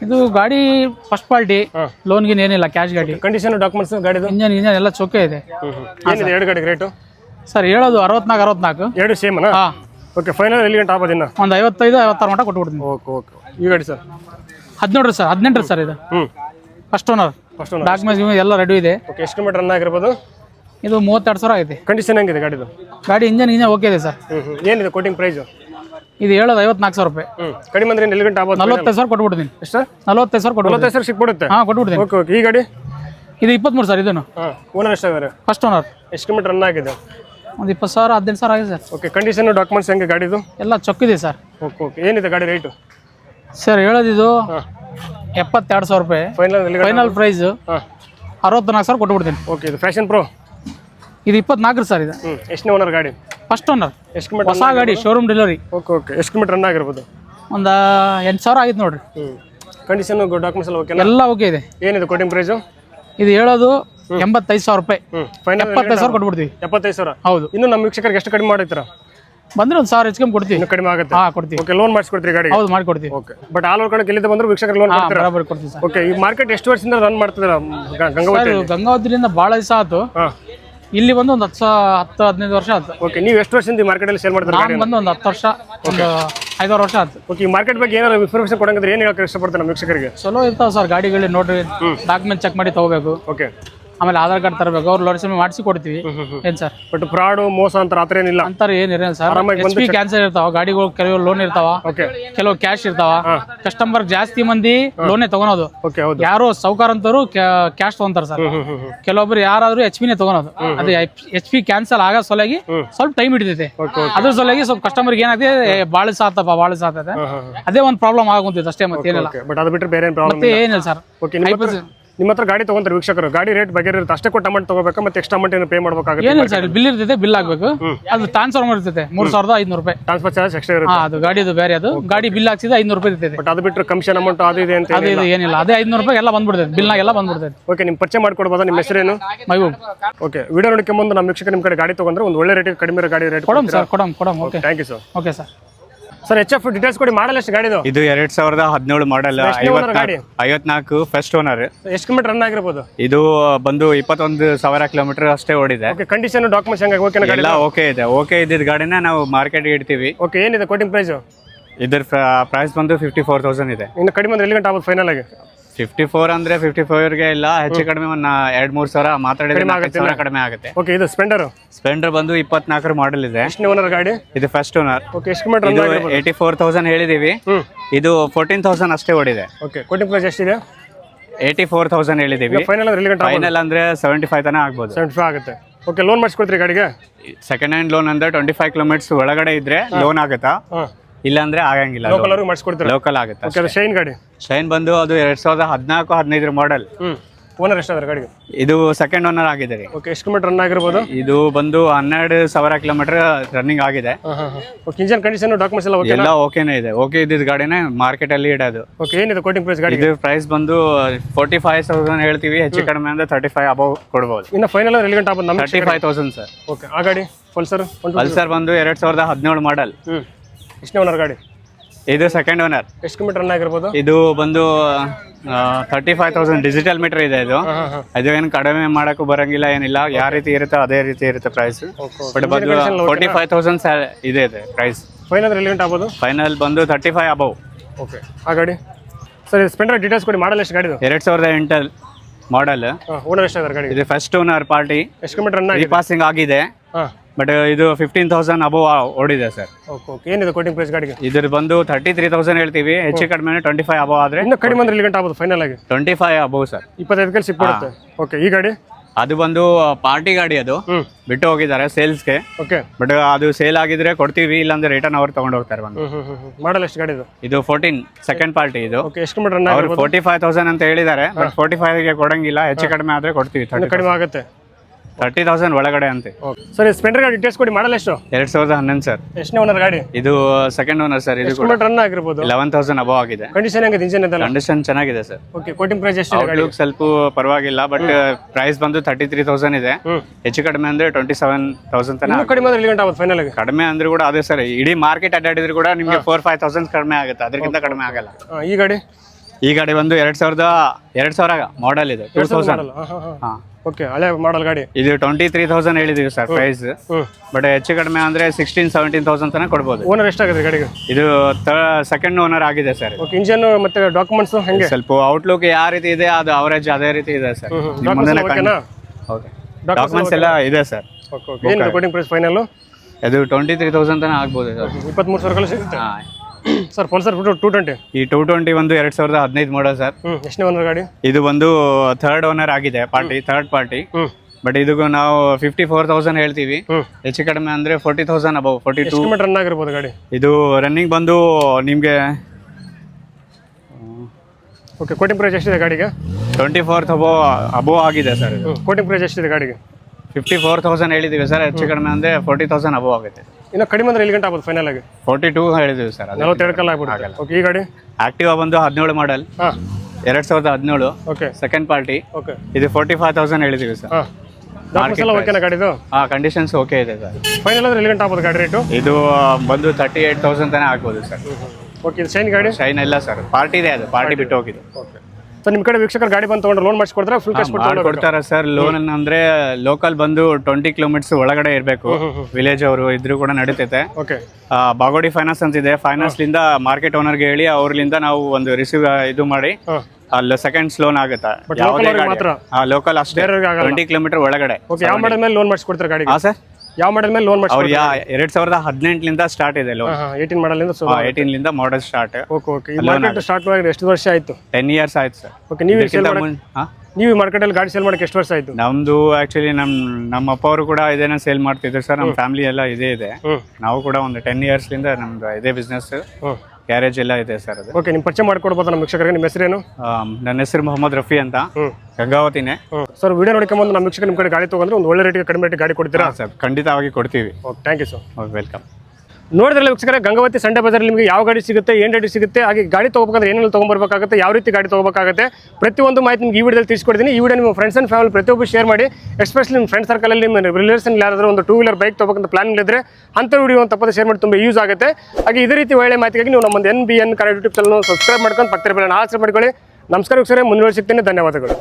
ಇದು ಗಾಡಿ ಫಸ್ಟ್ ಕ್ವಾಲಿಟಿ ಹಾಂ. ಲೋನ್ ಗಿನ್ ಏನಿಲ್ಲ ಕ್ಯಾಶ್ ಗಾಡಿ. ಕಂಡೀಷನ್ ಡಾಕ್ಯುಮೆಂಟ್ಸ್ ಗಾಡಿ ಇಂಜನ್ ಇಂಜನ್ ಎಲ್ಲ ಚೊಕ್ಕೆ ಇದೆ. ಏನಿದೆ ಎರಡು ಗಾಡಿ ರೇಟು ಸರ್ ಹೇಳೋದು ಅರವತ್ನಾಲ್ಕು ಅರವತ್ನಾಲ್ಕು. ಎರಡು ಸೇಮ್ ಹಾಂ. ಓಕೆ ಫೈನಲ್ ಎಲ್ಲಿ ಗಂಟೆ ಆಗ್ಬೋದು ಇನ್ನು ಒಂದು ಐವತ್ತೈದು ಐವತ್ತಾರು ಮಟ್ಟ ಕೊಟ್ಬಿಡ್ತೀನಿ. ಓಕೆ ಓಕೆ ಈ ಗಾಡಿ ಸರ್ ಹದಿನೇಳು ಸರ್ ಹದಿನೆಂಟು ಸರ್ ಇದು. ಹ್ಞೂ first owner first owner documents ಎಲ್ಲ ರೆಡಿ ಇದೆ. ಓಕೆ ಎಷ್ಟು ಕಿಲೋಮೀಟರ್ ರನ್ ಆಗಿರ್ಬೋದು? ಇದು ಮೂವತ್ತೆರಡು ಸಾವಿರ ಆಗಿದೆ. ಕಂಡೀಷನ್ ಹೆಂಗಿದೆ ಗಾಡಿದು? ಗಾಡಿ ಇಂಜನ್ ಇಂಜನ್ ಓಕೆ ಇದೆ ಸರ್ ಹ್ಞೂ ಏನಿದೆ ಕೋಟಿಂಗ್ ಪ್ರೈಸು ಇದು ಹೇಳೋದು ಐವತ್ನಾಲ್ಕು ಸಾವಿರ ರೂಪಾಯಿ. ಹ್ಞೂ ಕಡಿಮೆ ಅಂದ್ರೆ ಎಲ್ಲಿ ಗಂಟೆ ಆಗ್ಬೋದು ನಲವತ್ತೈದು ಸಾವಿರ ಕೊಟ್ಬಿಡ್ತೀನಿ. ಎಷ್ಟು ಸರ್ ನಲವತ್ತೈದು ಸಾವಿರ ಕೊಟ್ಟು ನಲವತ್ತೈದು ಸಾವಿರ ಸಿಕ್ಬಿಡುತ್ತೆ? ಹಾಂ ಕೊಟ್ಬಿಡ್ತೀನಿ. ಓಕೆ ಓಕೆ ಈ ಗಾಡಿ? ಇದು ಇಪ್ಪತ್ತ್ಮೂರು ಸರ್ ಇದನ್ನು ಓನರ್ ಎಷ್ಟಾಗಿದ್ದಾರೆ? ಫಸ್ಟ್ ಓನರ್ ಎಷ್ಟು ಕಿಲೋಮೀಟರ್ ರನ್ ಆಗಿದೆ? ಒಂದು ಇಪ್ಪತ್ತು ಸಾವಿರ ಹದಿನೆಂಟು ಸಾವಿರ ಆಗಿದೆ ಸರ್. ಓಕೆ ಕಂಡೀಷನ್ ಡಾಕ್ಯುಮೆಂಟ್ಸ್ ಹೆಂಗೆ ಗಾಡಿದು? ಎಲ್ಲ ಚೊಕ್ಕಿದೆ ಸರ್. ಓಕೆ ಓಕೆ ಏನಿದೆ ಗಾಡಿ ರೇಟು ಸರ್ ಹೇಳೋದಿದು ಎಪ್ಪತ್ತೆರಡು ಸಾವಿರ ರೂಪಾಯಿ. ಫೈನಲ್ ಫೈನಲ್ ಪ್ರೈಸ್ ಹಾಂ. ಅರವತ್ನಾಲ್ಕು ಸಾವಿರ ಕೊಟ್ಬಿಡ್ತೀನಿ. ಓಕೆ ಇದು ಫ್ಯಾಷನ್ ಪ್ರೋ ಇದು ಇಪ್ಪತ್ನಾಲ್ಕು ಸರ್ ಇದು. ಹ್ಞೂ ಎಷ್ಟನೇ ಓನರ್ ಗಾಡಿ? ಫಸ್ಟ್ ಓನರ್ ಎಷ್ಟು ಹೊಸ ಗಾಡಿ ಶೋರೂಮ್ ಡೆಲಿವರಿ ಓಕೆ ಓಕೆ ಎಷ್ಟು ಕಿಲೋಮೀಟರ್ ರನ್ ಆಗಿರ್ಬೋದು? ಒಂದು ಎಂಟು ಸಾವಿರ ಆಗಿತ್ತು ನೋಡಿರಿ. ಹ್ಞೂ ಕಂಡೀಷನ್ ಡಾಕ್ಯುಮೆಂಟ್ಸ್ ಎಲ್ಲ ಓಕೆ ಎಲ್ಲ ಓಕೆ ಇದೆ. ಏನಿದೆ ಕೋಟಿಂಗ್ ಪ್ರೈಸು ಇದು ಹೇಳೋದು ಎಂಬತ್ತೈದು ಸಾವಿರ ರೂಪಾಯಿ. ಎಪ್ಪತ್ತೈದು ಸಾವಿರ ಕೊಟ್ಬಿಡ್ತೀವಿ. ಎಪ್ಪತ್ತೈದು ಸಾವಿರ? ಹೌದು. ಇನ್ನು ನಮ್ಮ ವೀಕ್ಷಕರಿಗೆ ಎಷ್ಟು ಕಡಿಮೆ ಮಾಡಿರ್ತೀರಾ? ಬಂದ್ರೆ ಒಂದು ಸಾವಿರ ಹೆಚ್ಚಿಗೆ ಕೊಡ್ತೀವಿ. ಇನ್ನು ಕಡಿಮೆ ಆಗುತ್ತೆ. ಹಾ ಕೊಡ್ತೀವಿ. ಓಕೆ ಲೋನ್ ಮಾಡಿಸ್ಕೊಡ್ತೀರಿ ಗಾಡಿ ಹೌದು ಮಾಡ್ಕೊಡ್ತೀವಿ. ಓಕೆ ಬಟ್ ಆಲ್ ಓವರ್ ಕಡೆ ಎಲ್ಲಿಂದ ಬಂದ್ರೆ ವೀಕ್ಷಕರಿಗೆ ಲೋನ್ ಕೊಡ್ತೀರಾ? ಬರಾಬರಿ ಕೊಡ್ತೀವಿ ಸರ್. ಓಕೆ ಈ ಮಾರ್ಕೆಟ್ ಎಷ್ಟು ವರ್ಷದಿಂದ ರನ್ ಮಾಡ್ತಿದ್ದೀರಾ ಗ- ಗಂಗಾವತಿ ಸರ್ ಗಂಗಾವತಿಲಿಂದ ಭಾಳ ದಿವಸ ಆಯ್ತು. ಇಲ್ಲಿ ಬಂದು ಒಂದು ಹತ್ತು ಹತ್ತು ಹದಿನೈದು ವರ್ಷ ಆಯ್ತು. ಓಕೆ ನೀವು ಎಷ್ಟು ವರ್ಷದಿಂದ ಈ ಮಾರ್ಕೆಟಲ್ಲಿ ಸೇಲ್ ಮಾಡ್ತೀರಾ ನಾನು ಬಂದು ಒಂದು ಹತ್ತು ವರ್ಷ ಒಂದು ಐದಾರು ವರ್ಷ ಆಯ್ತು. ಓಕೆ ಈ ಮಾರ್ಕೆಟ್ ಬಗ್ಗೆ ಏನಾದ್ರು ಇನ್ಫಾರ್ಮೇಷನ್ ಕೊಡಂಗಿದ್ರೆ ಏನು ಹೇಳಕ್ಕೆ ಇಷ್ಟಪಡ್ತಾರೆ ನಮ್ಮ ವೀಕ್ಷಕರಿಗೆ? ಚಲೋ ಇರ್ತಾವೆ ಸರ್ ಗಾಡಿಗಳು ನೋಡ್ರಿ ಡಾಕ್ಯುಮೆಂಟ್ ಚೆಕ್ ಮಾಡಿ ತಗೋಬೇಕು. ಓಕೆ ಆಮೇಲೆ ಆಧಾರ್ ಕಾರ್ಡ್ ತರಬೇಕು. ಅವ್ರು ಲೋಡಿಸಿ ಮಾಡಿಸಿ ಕೊಡ್ತೀವಿ. ಏನ್ ಸರ್? ಬಟ್ ಫ್ರಾಡ್ ಮೋಸ ಅಂತ ರಾತ್ರಿ ಏನಿಲ್ಲ. ಅಂತಾರೆ ಏನಿರಲ್ಲ ಸರ್. ಎಚ್ ಪಿ ಕ್ಯಾನ್ಸಲ್ ಇರ್ತಾವ ಗಾಡಿಗಳು ಕೆಲವು ಲೋನ್ ಇರ್ತಾವ ಕೆಲವು ಕ್ಯಾಶ್ ಇರ್ತಾವ. ಕಸ್ಟಮರ್ ಜಾಸ್ತಿ ಮಂದಿ ಲೋನೇ ತಗೋನೋದು ಯಾರು ಸೌಕಾರ ಅಂತಾರು ಕ್ಯಾಶ್ ತಗೊಂತಾರೆ ಸರ್. ಕೆಲವೊಬ್ರು ಯಾರಾದ್ರೂ ಎಚ್ ಪಿನೇ ತಗೊಳೋದು. ಅದೇ ಎಚ್ ಪಿ ಕ್ಯಾನ್ಸಲ್ ಆಗೋ ಸಲುವಾಗಿ ಸ್ವಲ್ಪ ಟೈಮ್ ಹಿಡಿತೈತೆ. ಅದ್ರ ಸಲುವಾಗಿ ಸ್ವಲ್ಪ ಕಸ್ಟಮರ್ಗೆ ಏನಾಗಿದೆ ಬಾಳ ಸಾತಪ್ಪ ಬಾಳ ಸಾತದೆ ಅದೇ ಒಂದು ಪ್ರಾಬ್ಲಮ್ ಆಗುತ್ತಿತ್ತು ಅಷ್ಟೇ ಮತ್ತೆ ಏನಿಲ್ಲ ಓಕೆ ಬಟ್ ಅದು ಬಿಟ್ಟರೆ ಬೇರೆ ಪ್ರಾಬ್ಲಮ್ ಏನಿಲ್ಲ ಸರ್. ಓಕೆ ನಿಮ್ಮ ಹತ್ರ ಗಾಡಿ ತಗೊಂತಾರೆ ವೀಕ್ಷಕರು. ಗಾಡಿ ರೇಟ್ ಬಗ್ಗೆ ಇರುತ್ತೆ ಅಷ್ಟೇ ಕೊಟ್ಟು ಅಮೌಂಟ್ ತಗೋಬೇಕು ಮತ್ತೆ ಎಕ್ಸ್ಟ್ರಾ ಅಮೌಂಟ್ ಏನು ಪೇ ಮಾಡಬೇಕಾಗುತ್ತೆ ಏನಿಲ್ಲ ಸರ್ ಬಿಲ್ ಇರ್ತೈತೆ ಬಿಲ್ ಆಗ್ಬೇಕು ಅದು ಟ್ರಾನ್ಸ್ಫಾರ್ಮರ್ ಇರ್ತೈತೆ ಮೂರ್ ಸಾವಿರದ ಐದ್ನೂರು ರೂಪಾಯಿ. ಟ್ರಾನ್ಸ್ಫರ್ ಚಾರ್ಜ್ ಎಕ್ಸ್ಟ್ರಾ ಇರುತ್ತೆ. ಅದು ಗಾಡಿದು ಬೇರೆ ಅದು. ಗಾಡಿ ಬಿಲ್ ಹಾಕ್ಸಿದ ಐನೂರು ರೂಪಾಯಿ ಇರ್ತೈತೆ. ಬಟ್ ಅದು ಬಿಟ್ಟರೆ ಕಮಿಷನ್ ಅಮೌಂಟ್ ಅದು ಇದೆ ಅಂತ ಅದು ಇದು ಏನಿಲ್ಲ. ಅದೇ ಐದ್ನೂರು ರೂಪಾಯಿ ಎಲ್ಲ ಬಂದ್ಬಿಡ್ತೈತೆ ಬಿಲ್ನಾಗೆಲ್ಲ ಬಂದ್ಬಿಡ್ತೈತೆ. ಓಕೆ ನಿಮ್ಮ ಪರಿಚಯ ಮಾಡ್ಕೊಡ್ಬೋದಾ? ನಿಮ್ಮ ಹೆಸರೇನು ಮೈಬೂಬ್. ಓಕೆ ವಿಡಿಯೋ ನೋಡಿಕೊಂಡು ನಮ್ಮ ವೀಕ್ಷಕ ನಿಮ್ಮ ಕಡೆ ಗಾಡಿ ತಗೊಂಡ್ರೆ ಒಂದು ಒಳ್ಳೆ ರೇಟಿಗೆ ಕಡಿಮೆ ಗಾಡಿ ರೇಟ್ ಕೊಡಮ್ ಸರ್ ಕೊಡಮ್ ಕೊಡಮ್. Okay thank you sir okay sir sir H F details ಕೊಡಿ ಮಾಡಲ್ ಎಷ್ಟು ಗಾಡಿ ಇದು ಎರಡ್ ಸಾವಿರದ ಹದಿನೇಳು ಮಾಡಲ್ ಎಷ್ಟನೇ owner ಗಾಡಿ? ಐವತ್ನಾಲ್ಕು ಫಸ್ಟ್ ಓನರ್ ಎಷ್ಟು ಕಿಲೋಮೀಟರ್ ರನ್ ಆಗಿರ್ಬೋದು? ಇದು ಬಂದು ಇಪ್ಪತ್ತೊಂದು ಸಾವಿರ ಕಿಲೋಮೀಟರ್ ಅಷ್ಟೇ ಓಡಿದೆ. ಓಕೆ ಕಂಡೀಷನ್ ಡಾಕ್ಯುಮೆಂಟ್ಸ್ ಹೆಂಗೆ ಓಕೆ ಗಾಡಿ ಎಲ್ಲ ಓಕೆ ಇದೆ. ಓಕೆ ಇದ್ದಿದ್ದ ಗಾಡಿನ ನಾವು ಮಾರ್ಕೆಟ್ಗೆ ಇಡ್ತೀವಿ. ಓಕೆ ಏನಿದೆ ಕೋಟಿಂಗ್ ಪ್ರೈಸ್ ಇದ್ರ ಪ್ರೈಸ್ ಬಂದು ಫಿಫ್ಟಿ ಫೋರ್ ತೌಸಂಡ್ ಇದೆ. ಇನ್ನು ಕಡಿಮೆ ಅಂದ್ರೆ ಎಲ್ಲಿ ಗಂಟೆ ಆಗುತ್ತೆ ಫೈನಲ್ ಆಗಿ? ಫಿಫ್ಟಿ ಫೋರ್ ಅಂದ್ರೆ ಫಿಫ್ಟಿ ಫೋರ್ಗೆ ಇಲ್ಲ ಹೆಚ್ಚು ಕಡಿಮೆ ಒಂದು ಎರಡ್ ಮೂರ್ ಸಾವಿರ ಮಾತಾಡಿದ್ರೆ ಸಾವಿರ ಕಡಿಮೆ ಆಗುತ್ತೆ. ಓಕೆ ಇದು ಸ್ಪೆಂಡರ್ ಸ್ಪೆಂಡರ್ ಬಂದು ಇಪ್ಪತ್ನಾಲ್ಕರ ಮಾಡಲ್ ಇದೆ. ಓನರ್ ಗಾಡಿ? ಇದು ಫಸ್ಟ್ ಓನರ್ ಓಕೆ ಎಷ್ಟು ಕಿಲೋಮೀಟರ್ ಏಯ್ಟಿ ಫೋರ್ ತೌಸಂಡ್ ಹೇಳಿದೀವಿ. ಇದು ಫೋರ್ಟೀನ್ ತೌಸಂಡ್ ಅಷ್ಟೇ ಓಡಿದೆ. ಓಕೆ ಕೋಟಿಂಗ್ ಪ್ರೈಸ್ ಎಷ್ಟಿದೆ? ಏಯ್ಟಿ ಫೋರ್ ತೌಸಂಡ್ ಹೇಳಿದೀವಿ ಫೈನಲ್ ಅಂದ್ರೆ ಎಲ್ಲಿ ಫೈನಲ್ ಅಂದ್ರೆ ಸೆವೆಂಟಿ ಫೈವ್ ತನಕ ಆಗ್ಬೋದು. ಸೆವೆಂಟಿ ಫೈವ್ ಆಗುತ್ತೆ. ಓಕೆ ಲೋನ್ ಮಾಡಿಸ್ಕೊಡ್ತೀರಿ ಗಾಡಿಗೆ? ಸೆಕೆಂಡ್ ಹ್ಯಾಂಡ್ ಲೋನ್ ಅಂದ್ರೆ ಟ್ವೆಂಟಿ ಫೈವ್ ಕಿಲೋಮೀಟರ್ಸ್ ಒಳಗಡೆ ಇದ್ರೆ ಲೋನ್ ಆಗುತ್ತಾ? ಹಾಂ ಇಲ್ಲ ಅಂದ್ರೆ ಆಗಂಗಿಲ್ಲ ಲೋಕಲ್ ಅವ್ರಿಗೆ ಮಾಡಿಸ್ಕೊಡ್ತೀರಾ? ಲೋಕಲ್ ಆಗುತ್ತೆ ಓಕೆ ಶೈನ್ ಗಾಡಿ. ಶೈನ್ ಬಂದು ಅದು ಎರಡ್ ಸಾವಿರದ ಹದಿನಾಲ್ಕು ಹದಿನೈದರ ಮಾಡೆಲ್ ಹ್ಞೂ ಓನರ್ ಅದರ ಗಾಡಿಗೆ? ಇದು ಸೆಕೆಂಡ್ ಓನರ್ ಆಗಿದೆ ರೀ. ಓಕೆ ಎಷ್ಟು ಕಿಲೋಮೀಟರ್ ರನ್ ಆಗಿರ್ಬೋದು? ಇದು ಬಂದು ಹನ್ನೆರಡು ಸಾವಿರ ಕಿಲೋಮೀಟರ್ ರನ್ನಿಂಗ್ ಆಗಿದೆ. ಓಕೆ ಇಂಜನ್ ಕಂಡೀಷನ್ ಡಾಕ್ಯುಮೆಂಟ್ಸ್ ಎಲ್ಲ ಓಕೆ ಎಲ್ಲ ಓಕೆನೇ ಇದೆ. ಓಕೆ ಇದ್ದಿದ್ದ ಗಾಡಿನೇ ಮಾರ್ಕೆಟ್ ಅಲ್ಲಿ ಇಡೋದು. ಓಕೆ ಏನಿದೆ ಕೋಟಿಂಗ್ ಪ್ರೈಸ್ ಗಾಡಿ ಇದು ಪ್ರೈಸ್ ಬಂದು ಫೋರ್ಟಿ ಫೈವ್ ತೌಸಂಡ್ ಹೇಳ್ತೀವಿ. ಹೆಚ್ಚು ಕಡಿಮೆ ಅಂದ್ರೆ ತರ್ಟಿ ಫೈವ್ ಅಬೌವ್ ಕೊಡ್ಬೋದು. ಇನ್ನು ಫೈನಲ್ ಅಂದ್ರೆ ಎಲ್ಲಿ ಗಂಟೆ ಆಗ್ಬೋದು thirty five thousand sir okay ಆ ಗಾಡಿ? ಪಲ್ಸರ್ ಪಲ್ಸರ್ ಬಂದು ಎರಡ್ ಸಾವಿರದ ಹದಿನೇಳು ಮಾಡಲ್ ಎಷ್ಟನೇ ಓನರ್ ಗಾಡಿ? ಇದು ಸೆಕೆಂಡ್ ಓನರ್ ಎಷ್ಟು ಕಿಲೋಮೀಟರ್ ರನ್ ಆಗಿರ್ಬೋದು? ಇದು ಬಂದು thirty five thousand digital meter ಇದೆ ಇದು. ಅದು ಏನು ಕಡಿಮೆ ಮಾಡೋಕ್ಕೂ ಬರಂಗಿಲ್ಲ ಏನಿಲ್ಲ. ಯಾವ ರೀತಿ ಇರುತ್ತೆ ಅದೇ ರೀತಿ ಇರುತ್ತೆ ಪ್ರೈಸ್ ಬಟ್ ಬಂದು ಫೋರ್ಟಿ ಫೈವ್ ತೌಸಂಡ್ ಇದೆ ಇದೆ ಪ್ರೈಸ್ ಫೈನಲ್ ರಿಲಿವೆಂಟ್ ಆಗ್ಬೋದು? ಫೈನಲ್ ಬಂದು ತರ್ಟಿ ಫೈವ್ ಅಬೌವ್ ಓಕೆ ಆ ಗಾಡಿ? ಸರಿ ಸ್ಪೆಂಡರ್ ಡೀಟೇಲ್ಸ್ ಕೊಡಿ. ಮಾಡಲ್ ಎಷ್ಟು ಗಾಡಿದು? ಎರಡು ಸಾವಿರದ ಎಂಟಲ್ ಮಾಡಲ್ ಓನರ್ ಎಷ್ಟು ಗಾಡಿ ಇದು ಫಸ್ಟ್ ಓನರ್ ಪಾರ್ಟಿ ಎಷ್ಟು ಕಿಲೋಮೀಟರ್ ರನ್ ಆಗಿದೆ? ಪಾಸಿಂಗ್ ಆಗಿದೆ. ಬಟ್ ಇದು ಫಿಫ್ಟೀನ್ ತೌಸಂಡ್ ಅಬೋವ್ ಓಡಿದೆ ಸರ್ ಓಕೆ ಓಕೆ ಏನಿದೆ ಕೋಟಿಂಗ್ ಪ್ರೈಸ್ ಗಾಡಿಗೆ? ಇದ್ರ ಬಂದು ತರ್ಟಿ ತ್ರೀ ತೌಸಂಡ್ ಹೇಳ್ತೀವಿ ಹೆಚ್ಚು ಕಡಿಮೆ ಟ್ವೆಂಟಿ ಫೈವ್ ಅಬೋವ್ ಆದ್ರೆ ಇನ್ನೂ ಕಡಿಮೆ ಅಂದ್ರೆ ಗಂಟೆ ಆಗ್ಬೋದು ಫೈನಲ್ ಆಗಿ? ಟ್ವೆಂಟಿ ಫೈವ್ ಅಬೋವ್ ಸರ್ ಇಪ್ಪತ್ತೈದು ಕಲ್ ಸಿಕ್ಬಿಡುತ್ತೆ. ಓಕೆ ಈ ಗಾಡಿ? ಅದು ಬಂದು ಪಾರ್ಟಿ ಗಾಡಿ ಅದು. ಬಿಟ್ಟು ಹೋಗಿದ್ದಾರೆ ಸೇಲ್ಸ್ಗೆ. ಓಕೆ ಬಟ್ ಅದು ಸೇಲ್ ಆಗಿದ್ರೆ ಕೊಡ್ತೀವಿ ಇಲ್ಲಾಂದ್ರೆ ರಿಟರ್ನ್ ಅವ್ರು ತಗೊಂಡು ಹೋಗ್ತಾರೆ ಬಂದು ಮಾಡಲ್ ಎಷ್ಟು ಗಾಡಿ ಇದು? ಇದು ಫೋರ್ಟೀನ್ ಸೆಕೆಂಡ್ ಪಾರ್ಟಿ ಇದು. ಓಕೆ ಎಷ್ಟು ಮೀಟರ್ ಅವ್ರು ಫೋರ್ಟಿ ಫೈವ್ ತೌಸಂಡ್ ಅಂತ ಹೇಳಿದ್ದಾರೆ ಬಟ್ ಫೋರ್ಟಿ ಫೈವ್ಗೆ ಕೊಡಂಗಿಲ್ಲ ಹೆಚ್ಚು ಕಡಿಮೆ ಆದ್ರೆ ಕೊಡ್ತೀವಿ ಕಡಿಮೆ ಆಗುತ್ತೆ. ತರ್ಟಿ ತೌಸಂಡ್ ಒಳಗಡೆ ಅಂತೆ. ಸರ್ ಸ್ಪೆಂಡರ್ ಗಾಡಿ ಡೀಟೇಲ್ಸ್ ಕೊಡಿ ಮಾಡಲ್ಲ ಎಷ್ಟು? ಎರಡ್ ಸಾವಿರದ ಹನ್ನೊಂದು ಸರ್ ಎಷ್ಟನೇ ಓನರ್ ಗಾಡಿ? ಇದು ಸೆಕೆಂಡ್ ಓನರ್ ಸರ್ ಇದು ಕೂಡ ಕಿಲೋಮೀಟರ್ ರನ್ ಆಗಿರ್ಬೋದು. ಲೆವೆನ್ ತೌಸಂಡ್ ಅಬೌವ್ ಆಗಿದೆ. ಕಂಡೀಷನ್ ಹೆಂಗಿದೆ ಇಂಜಿನ್ ಅದೆಲ್ಲ ಕಂಡೀಷನ್ ಚೆನ್ನಾಗಿದೆ ಸರ್ ಓಕೆ ಕೋಟಿಂಗ್ ಪ್ರೈಸ್ ಎಷ್ಟು ಗಾಡಿ? ಔಟ್ಲುಕ್ ಸ್ವಲ್ಪ ಪರವಾಗಿಲ್ಲ ಬಟ್ ಪ್ರೈಸ್ ಬಂದು ತರ್ಟಿ ತ್ರೀ ತೌಸಂಡ್ ಇದೆ ಹೆಚ್ಚು ಕಡಿಮೆ ಅಂದ್ರೆ ಟ್ವೆಂಟಿ ಸೆವೆನ್ ತೌಸಂಡ್ ತನಕ ಕಡಿಮೆ ಅಂದ್ರೆ ರಿಲಿವೆಂಟ್ ಆಗುತ್ತೆ ಫೈನಲ್ ಆಗಿ? ಕಡಿಮೆ ಅಂದ್ರೆ ಕೂಡ ಅದೇ ಸರ್ ಇಡೀ ಮಾರ್ಕೆಟ್ ಅಡ್ಡಾಡಿದ್ರು ಕೂಡ ನಿಮಗೆ ಫೋರ್ ಫೈವ್ ತೌಸಂಡ್ ಕಡಿಮೆ ಆಗುತ್ತೆ. ಅದಕ್ಕಿಂತ ಕಡಿಮೆ ಆಗಲ್ಲ. ಈ ಗಾಡಿ? ಈ ಗಾಡಿ ಬಂದು ಎರಡ್ ಸಾವಿರದ ಎರಡ್ ಸಾವಿರ ಮಾಡಲ್ ಇದೆ ಟೂ ತೌಸಂಡ್ ಓಕೆ ಹಳೆ ಮಾಡಲ್ ಗಾಡಿ. ಇದು ಟ್ವೆಂಟಿ ತ್ರೀ ತೌಸಂಡ್ ಹೇಳಿದೀವಿ ಸರ್ ಪ್ರೈಸ್ ಬಟ್ ಹೆಚ್ಚು ಕಡಿಮೆ ಅಂದ್ರೆ ಸಿಕ್ಸ್ಟೀನ್ ಸೆವೆಂಟೀನ್ ತೌಸಂಡ್ ತನಕ ಕೊಡ್ಬೋದು. ಓನರ್ ಎಷ್ಟಾಗಿದೆ ಗಾಡಿಗೆ? ಇದು ಸೆಕೆಂಡ್ ಓನರ್ ಆಗಿದೆ ಸರ್ ಇಂಜನ್ ಮತ್ತೆ ಡಾಕ್ಯುಮೆಂಟ್ಸ್ ಹೆಂಗೆ? ಸ್ವಲ್ಪ ಔಟ್ಲುಕ್ ಯಾವ ರೀತಿ ಇದೆ ಅದು ಅವರೇಜ್ ಅದೇ ರೀತಿ ಇದೆ ಸರ್ ಡಾಕ್ಯುಮೆಂಟ್ಸ್ ಎಲ್ಲ ಇದೆ ಸರ್ ಏನಿದೆ ಕೋಟಿಂಗ್ ಪ್ರೈಸ್ ಫೈನಲ್ ಅದು ಟ್ವೆಂಟಿ ತ್ರೀ ತೌಸಂಡ್ ತನಕ ಆಗ್ಬೋದು ಸರ್ ಇಪ್ಪತ್ತ್ಮೂರು ಸಾವಿರ ಸಿಗುತ್ತೆ ಸರ್ ಪಲ್ಸರ್ ಟು ಟ್ವೆಂಟಿ ಈ ಟೂ ಟ್ವೆಂಟಿ ಒಂದು ಎರಡ್ ಸಾವಿರದ ಹದಿನೈದು ಮಾಡಲ್ ಸರ್. ಎಷ್ಟನೇ ಓನರ್ ಗಾಡಿ? ಇದು ಬಂದು ಥರ್ಡ್ ಓನರ್ ಆಗಿದೆ ಪಾರ್ಟಿ ಥರ್ಡ್ ಪಾರ್ಟಿ ಬಟ್ ಇದಕ್ಕೂ ನಾವು ಫಿಫ್ಟಿ ಫೋರ್ ತೌಸಂಡ್ ಹೇಳ್ತೀವಿ ಹೆಚ್ಚು ಕಡಿಮೆ ಅಂದ್ರೆ forty thousand above forty two kilometre run ಆಗಿರ್ಬೋದು ಗಾಡಿ? ಇದು ರನ್ನಿಂಗ್ ಬಂದು ನಿಮಗೆ ಓಕೆ ಕೋಟಿಂಗ್ ಪ್ರೈಸ್ ಎಷ್ಟಿದೆ ಗಾಡಿಗೆ? ಟ್ವೆಂಟಿ ಫೋರ್ ಅಬೋ ಅಬೋ ಆಗಿದೆ ಸರ್ ಕೋಟಿಂಗ್ ಪ್ರೈಸ್ ಎಷ್ಟಿದೆ ಗಾಡಿಗೆ? ಫಿಫ್ಟಿ ಫೋರ್ ತೌಸಂಡ್ ಹೇಳಿದ್ದೀವಿ ಸರ್ ಹೆಚ್ಚು ಕಡಿಮೆ ಅಂದರೆ ಫೋರ್ಟಿ ತೌಸಂಡ್ ಅಬೋ ಆಗುತ್ತೆ. ಇನ್ನು ಕಡಿಮೆ ಅಂದ್ರೆ ಎಲ್ಲಿ ಗಂಟೆ ಆಗ್ಬೋದು ಫೈನಲ್ ಆಗಿ? ಫೋರ್ಟಿ ಟೂ ಹೇಳಿದ್ದೀವಿ ಸರ್ ಅದು ನಲವತ್ತೆರಡು ಕಲ್ಲ ಆಗ್ಬಿಡುತ್ತೆ. ಓಕೆ ಈ ಗಾಡಿ? ಆಕ್ಟಿವಾ ಬಂದು ಹದಿನೇಳು ಮಾಡಲ್ ಹಾಂ. ಎರಡು ಸಾವಿರದ ಹದಿನೇಳು. ಓಕೆ ಸೆಕೆಂಡ್ ಪಾರ್ಟಿ ಓಕೆ ಇದು ಫೋರ್ಟಿ ಫೈವ್ ತೌಸಂಡ್ ಹೇಳಿದೀವಿ ಸರ್ ಹಾಂ. ಡಾಕ್ಯುಮೆಂಟ್ಸ್ ಎಲ್ಲ ಓಕೆನಾ ಗಾಡಿದು? ಹಾಂ ಕಂಡೀಷನ್ಸ್ ಓಕೆ ಇದೆ ಸರ್ ಫೈನಲ್ ಅಂದ್ರೆ ಎಲ್ಲಿ ಗಂಟೆ ಆಗ್ಬೋದು ಗಾಡಿ ರೇಟು ಇದು ಬಂದು ತರ್ಟಿ ಏಟ್ ತೌಸಂಡ್ ತಾನೇ ಆಗ್ಬೋದು ಸರ್ ಓಕೆ ಇದು ಶೈನ್ ಗಾಡಿ? ಶೈನ್ ಇಲ್ಲ ಸರ್ ಪಾರ್ಟಿ ಇದೆ ಅದು. ಪಾರ್ಟಿ ಬಿಟ್ಟು ಹೋಗಿದೆ. ಓಕೆ ಸರ್ ನಿಮ್ಮ ಕಡೆ ವೀಕ್ಷಕರು ಗಾಡಿ ಬಂದು ತೊಗೊಂಡ್ರೆ ಲೋನ್ ಮಾಡಿಸ್ಕೊಡ್ತಾರೆ? ಫುಲ್ ಕ್ಯಾಶ್ ಕೊಡ್ತಾರೆ ಕೊಡ್ತಾರ ಸರ್ ಲೋನ್ ಅಂದ್ರೆ ಲೋಕಲ್ ಬಂದು ಟ್ವೆಂಟಿ ಕಿಲೋಮೀಟರ್ಸ್ ಒಳಗಡೆ ಇರಬೇಕು. ವಿಲೇಜ್ ಅವರು ಇದ್ರು ಕೂಡ ನಡೀತೈತೆ. ಓಕೆ ಆ, ಬಾಗೋಡಿ ಫೈನಾನ್ಸ್ ಅಂತ ಇದೆ. ಫೈನಾನ್ಸ್ ಲಿಂದ ಮಾರ್ಕೆಟ್ ಓನರ್ಗೆ ಹೇಳಿ ಅವ್ರಲಿಂದ ನಾವು ಒಂದು ರಿಸೀವ್ ಇದು ಮಾಡಿ ಅಲ್ಲಿ ಸೆಕೆಂಡ್ಸ್ ಲೋನ್ ಆಗುತ್ತೆ? ಲೋಕಲ್ ಅಷ್ಟೇ. ಟ್ವೆಂಟಿ ಕಿಲೋಮೀಟರ್ ಒಳಗಡೆ. ಯಾವ ಮಾಡಲ್ ಮೇಲೆ ಲೋನ್ ಮಾಡಿಸ್ಕೊಡ್ತಾರೆ ಗಾಡಿ ಸರ್ ಯಾವ ಮಾಡಲ್ ಮೇಲೆ ಲೋನ್ ಅವ್ರು ಯಾ ಎರಡ್ ಸಾವಿರದ ಹದಿನೆಂಟಲಿಂದ ಸ್ಟಾರ್ಟ್ ಇದೆ ಲೋನ್ ಹಾಂ ಹಾಂ ಏಯ್ಟೀನ್ ಮಾಡಲಿಂದ ಸೊ ಏಯ್ಟೀನ್ ಲಿಂದ ಮಾಡಲ್ ಸ್ಟಾರ್ಟ್ ಓಕೆ ಓಕೆ ಈ ಮಾರ್ಕೆಟ್ ಸ್ಟಾರ್ಟ್ ಮಾಡಿ ಎಷ್ಟು ವರ್ಷ ಆಯ್ತು? ಟೆನ್ ಇಯರ್ಸ್ ಆಯ್ತು ಸರ್ ಓಕೆ ನೀವು? ನೀವು ಮಾರ್ಕೆಟ್ ಮಾರ್ಕೆಟಲ್ಲಿ ಗಾಡಿ ಸೇಲ್ ಮಾಡಕ್ಕೆ ಎಷ್ಟು ವರ್ಷ ಆಯ್ತು? ನಮ್ದು ಆಕ್ಚುಲಿ ನಮ್ ನಮ್ಮ ಅಪ್ಪ ಅವರು ಕೂಡ ಇದೇನ ಸೇಲ್ ಮಾಡ್ತಿದ್ರು ಸರ್ ನಮ್ಮ ಫ್ಯಾಮಿಲಿ ಎಲ್ಲ ಇದೇ ಇದೆ. ನಾವು ಕೂಡ ಒಂದು ಟೆನ್ ಇಯರ್ಸ್ಲಿಂದ ನಮ್ದು ಇದೇ ಬಿಸ್ನೆಸ್ ಹ್ಞೂ ಗ್ಯಾರೇಜ್ ಎಲ್ಲ ಇದೆ ಸರ್ ಅದು. ಓಕೆ ನಿಮ್ಮ ಪರಿಚಯ ಮಾಡ್ಕೊಡ್ಬೋದು ನಮ್ಮ ವೀಕ್ಷಕರಿಗೆ. ನಿಮ್ಮ ಹೆಸರೇನು? ಆಮ್, ನನ್ನ ಹೆಸರು ಮೊಹಮ್ಮದ್ ರಫಿ ಅಂತ. ಗಂಗಾವತಿನೇ. ಸರ್ ವಿಡಿಯೋ ನೋಡ್ಕೊಂಬಂದು ನಮ್ಮ ವೀಕ್ಷಕರು ನಿಮ್ಮ ಕಡೆ ಗಾಡಿ ತೊಗೊಂಡ್ರೆ ಒಂದು ಒಳ್ಳೆ ರೇಟಿಗೆ ಕಡಿಮೆ ರೇಟಿಗೆ ಗಾಡಿ ಕೊಡ್ತೀರಾ? ಸರ್. ಖಂಡಿತವಾಗಿ ಕೊಡ್ತೀವಿ. Okay thank you sir welcome ನೋಡಿದ್ರಲ್ಲ ವೀಕ್ಷಕರ, ಗಂಗಾವತಿ ಸಂಡೆ ಬಜಾರ್ ನಿಮಗೆ ಯಾವ ಗಾಡಿ ಸಿಗುತ್ತೆ, ಏನು ಗಾಡಿ ಸಿಗುತ್ತೆ, ಹಾಗೆ ಗಾಡಿ ತೊಗೋಬೇಕಂದ್ರೆ ಏನೆಲ್ಲ ತೊಗೊಂಬರ್ಬೇಕಾಗುತ್ತೆ, ಯಾವ ರೀತಿ ಗಾಡಿ ತೊಗೋಬೇಕಾಗುತ್ತೆ, ಪ್ರತಿಯೊಂದು ಮಾಹಿತಿ ನಿಮ್ಗೆ ಈ ವಿಡಿಯೋದಲ್ಲಿ ತಿಳಿಸ್ಕೊಡ್ತೀನಿ. ಈ ವಿಡಿಯೋ ನಿಮ್ಮ ಫ್ರೆಂಡ್ಸ್ ಆ್ಯಂಡ್ ಫ್ಯಾಮಿಲಿ ಪ್ರತಿಯೊಬ್ಬರು ಶೇರ್ ಮಾಡಿ ಎಸ್ಪೆಷಲಿ ನಿಮ್ಮ ಫ್ರೆಂಡ್ ಸರ್ಕಲಲ್ಲಿ ನಿಮ್ಮ ರಿಲೇಷನ್ ಯಾರಾದರೂ ಒಂದು ಟೂ ವೀಲರ್ ಬೈಕ್ ತೊಗೋಬೇಕಂತ ಪ್ಲಾನ್ ಇಲ್ಲದ್ರೆ ಅಂಥ ವಿಡಿಯೋ ತಪ್ಪದೆ ಶೇರ್ ಮಾಡಿ ತುಂಬ ಯೂಸ್ ಆಗುತ್ತೆ. ಹಾಗೆ ಇದೇ ರೀತಿ ಒಳ್ಳೆ ಮಾಹಿತಿಗಾಗಿ ನೀವು ನಮ್ಮ N B N Kannada YouTube channel subscribe ಮಾಡ್ಕೊಂಡು ಪಕ್ಕದ ಬೆಳೆ ಆಸರೆ ಮಾಡ್ಕೊಳ್ಳಿ. ನಮಸ್ಕಾರ ವೀಕ್ಷಕರೇ ಮುಂದುವರಿಸುತ್ತೇನೆ ಧನ್ಯವಾದಗಳು.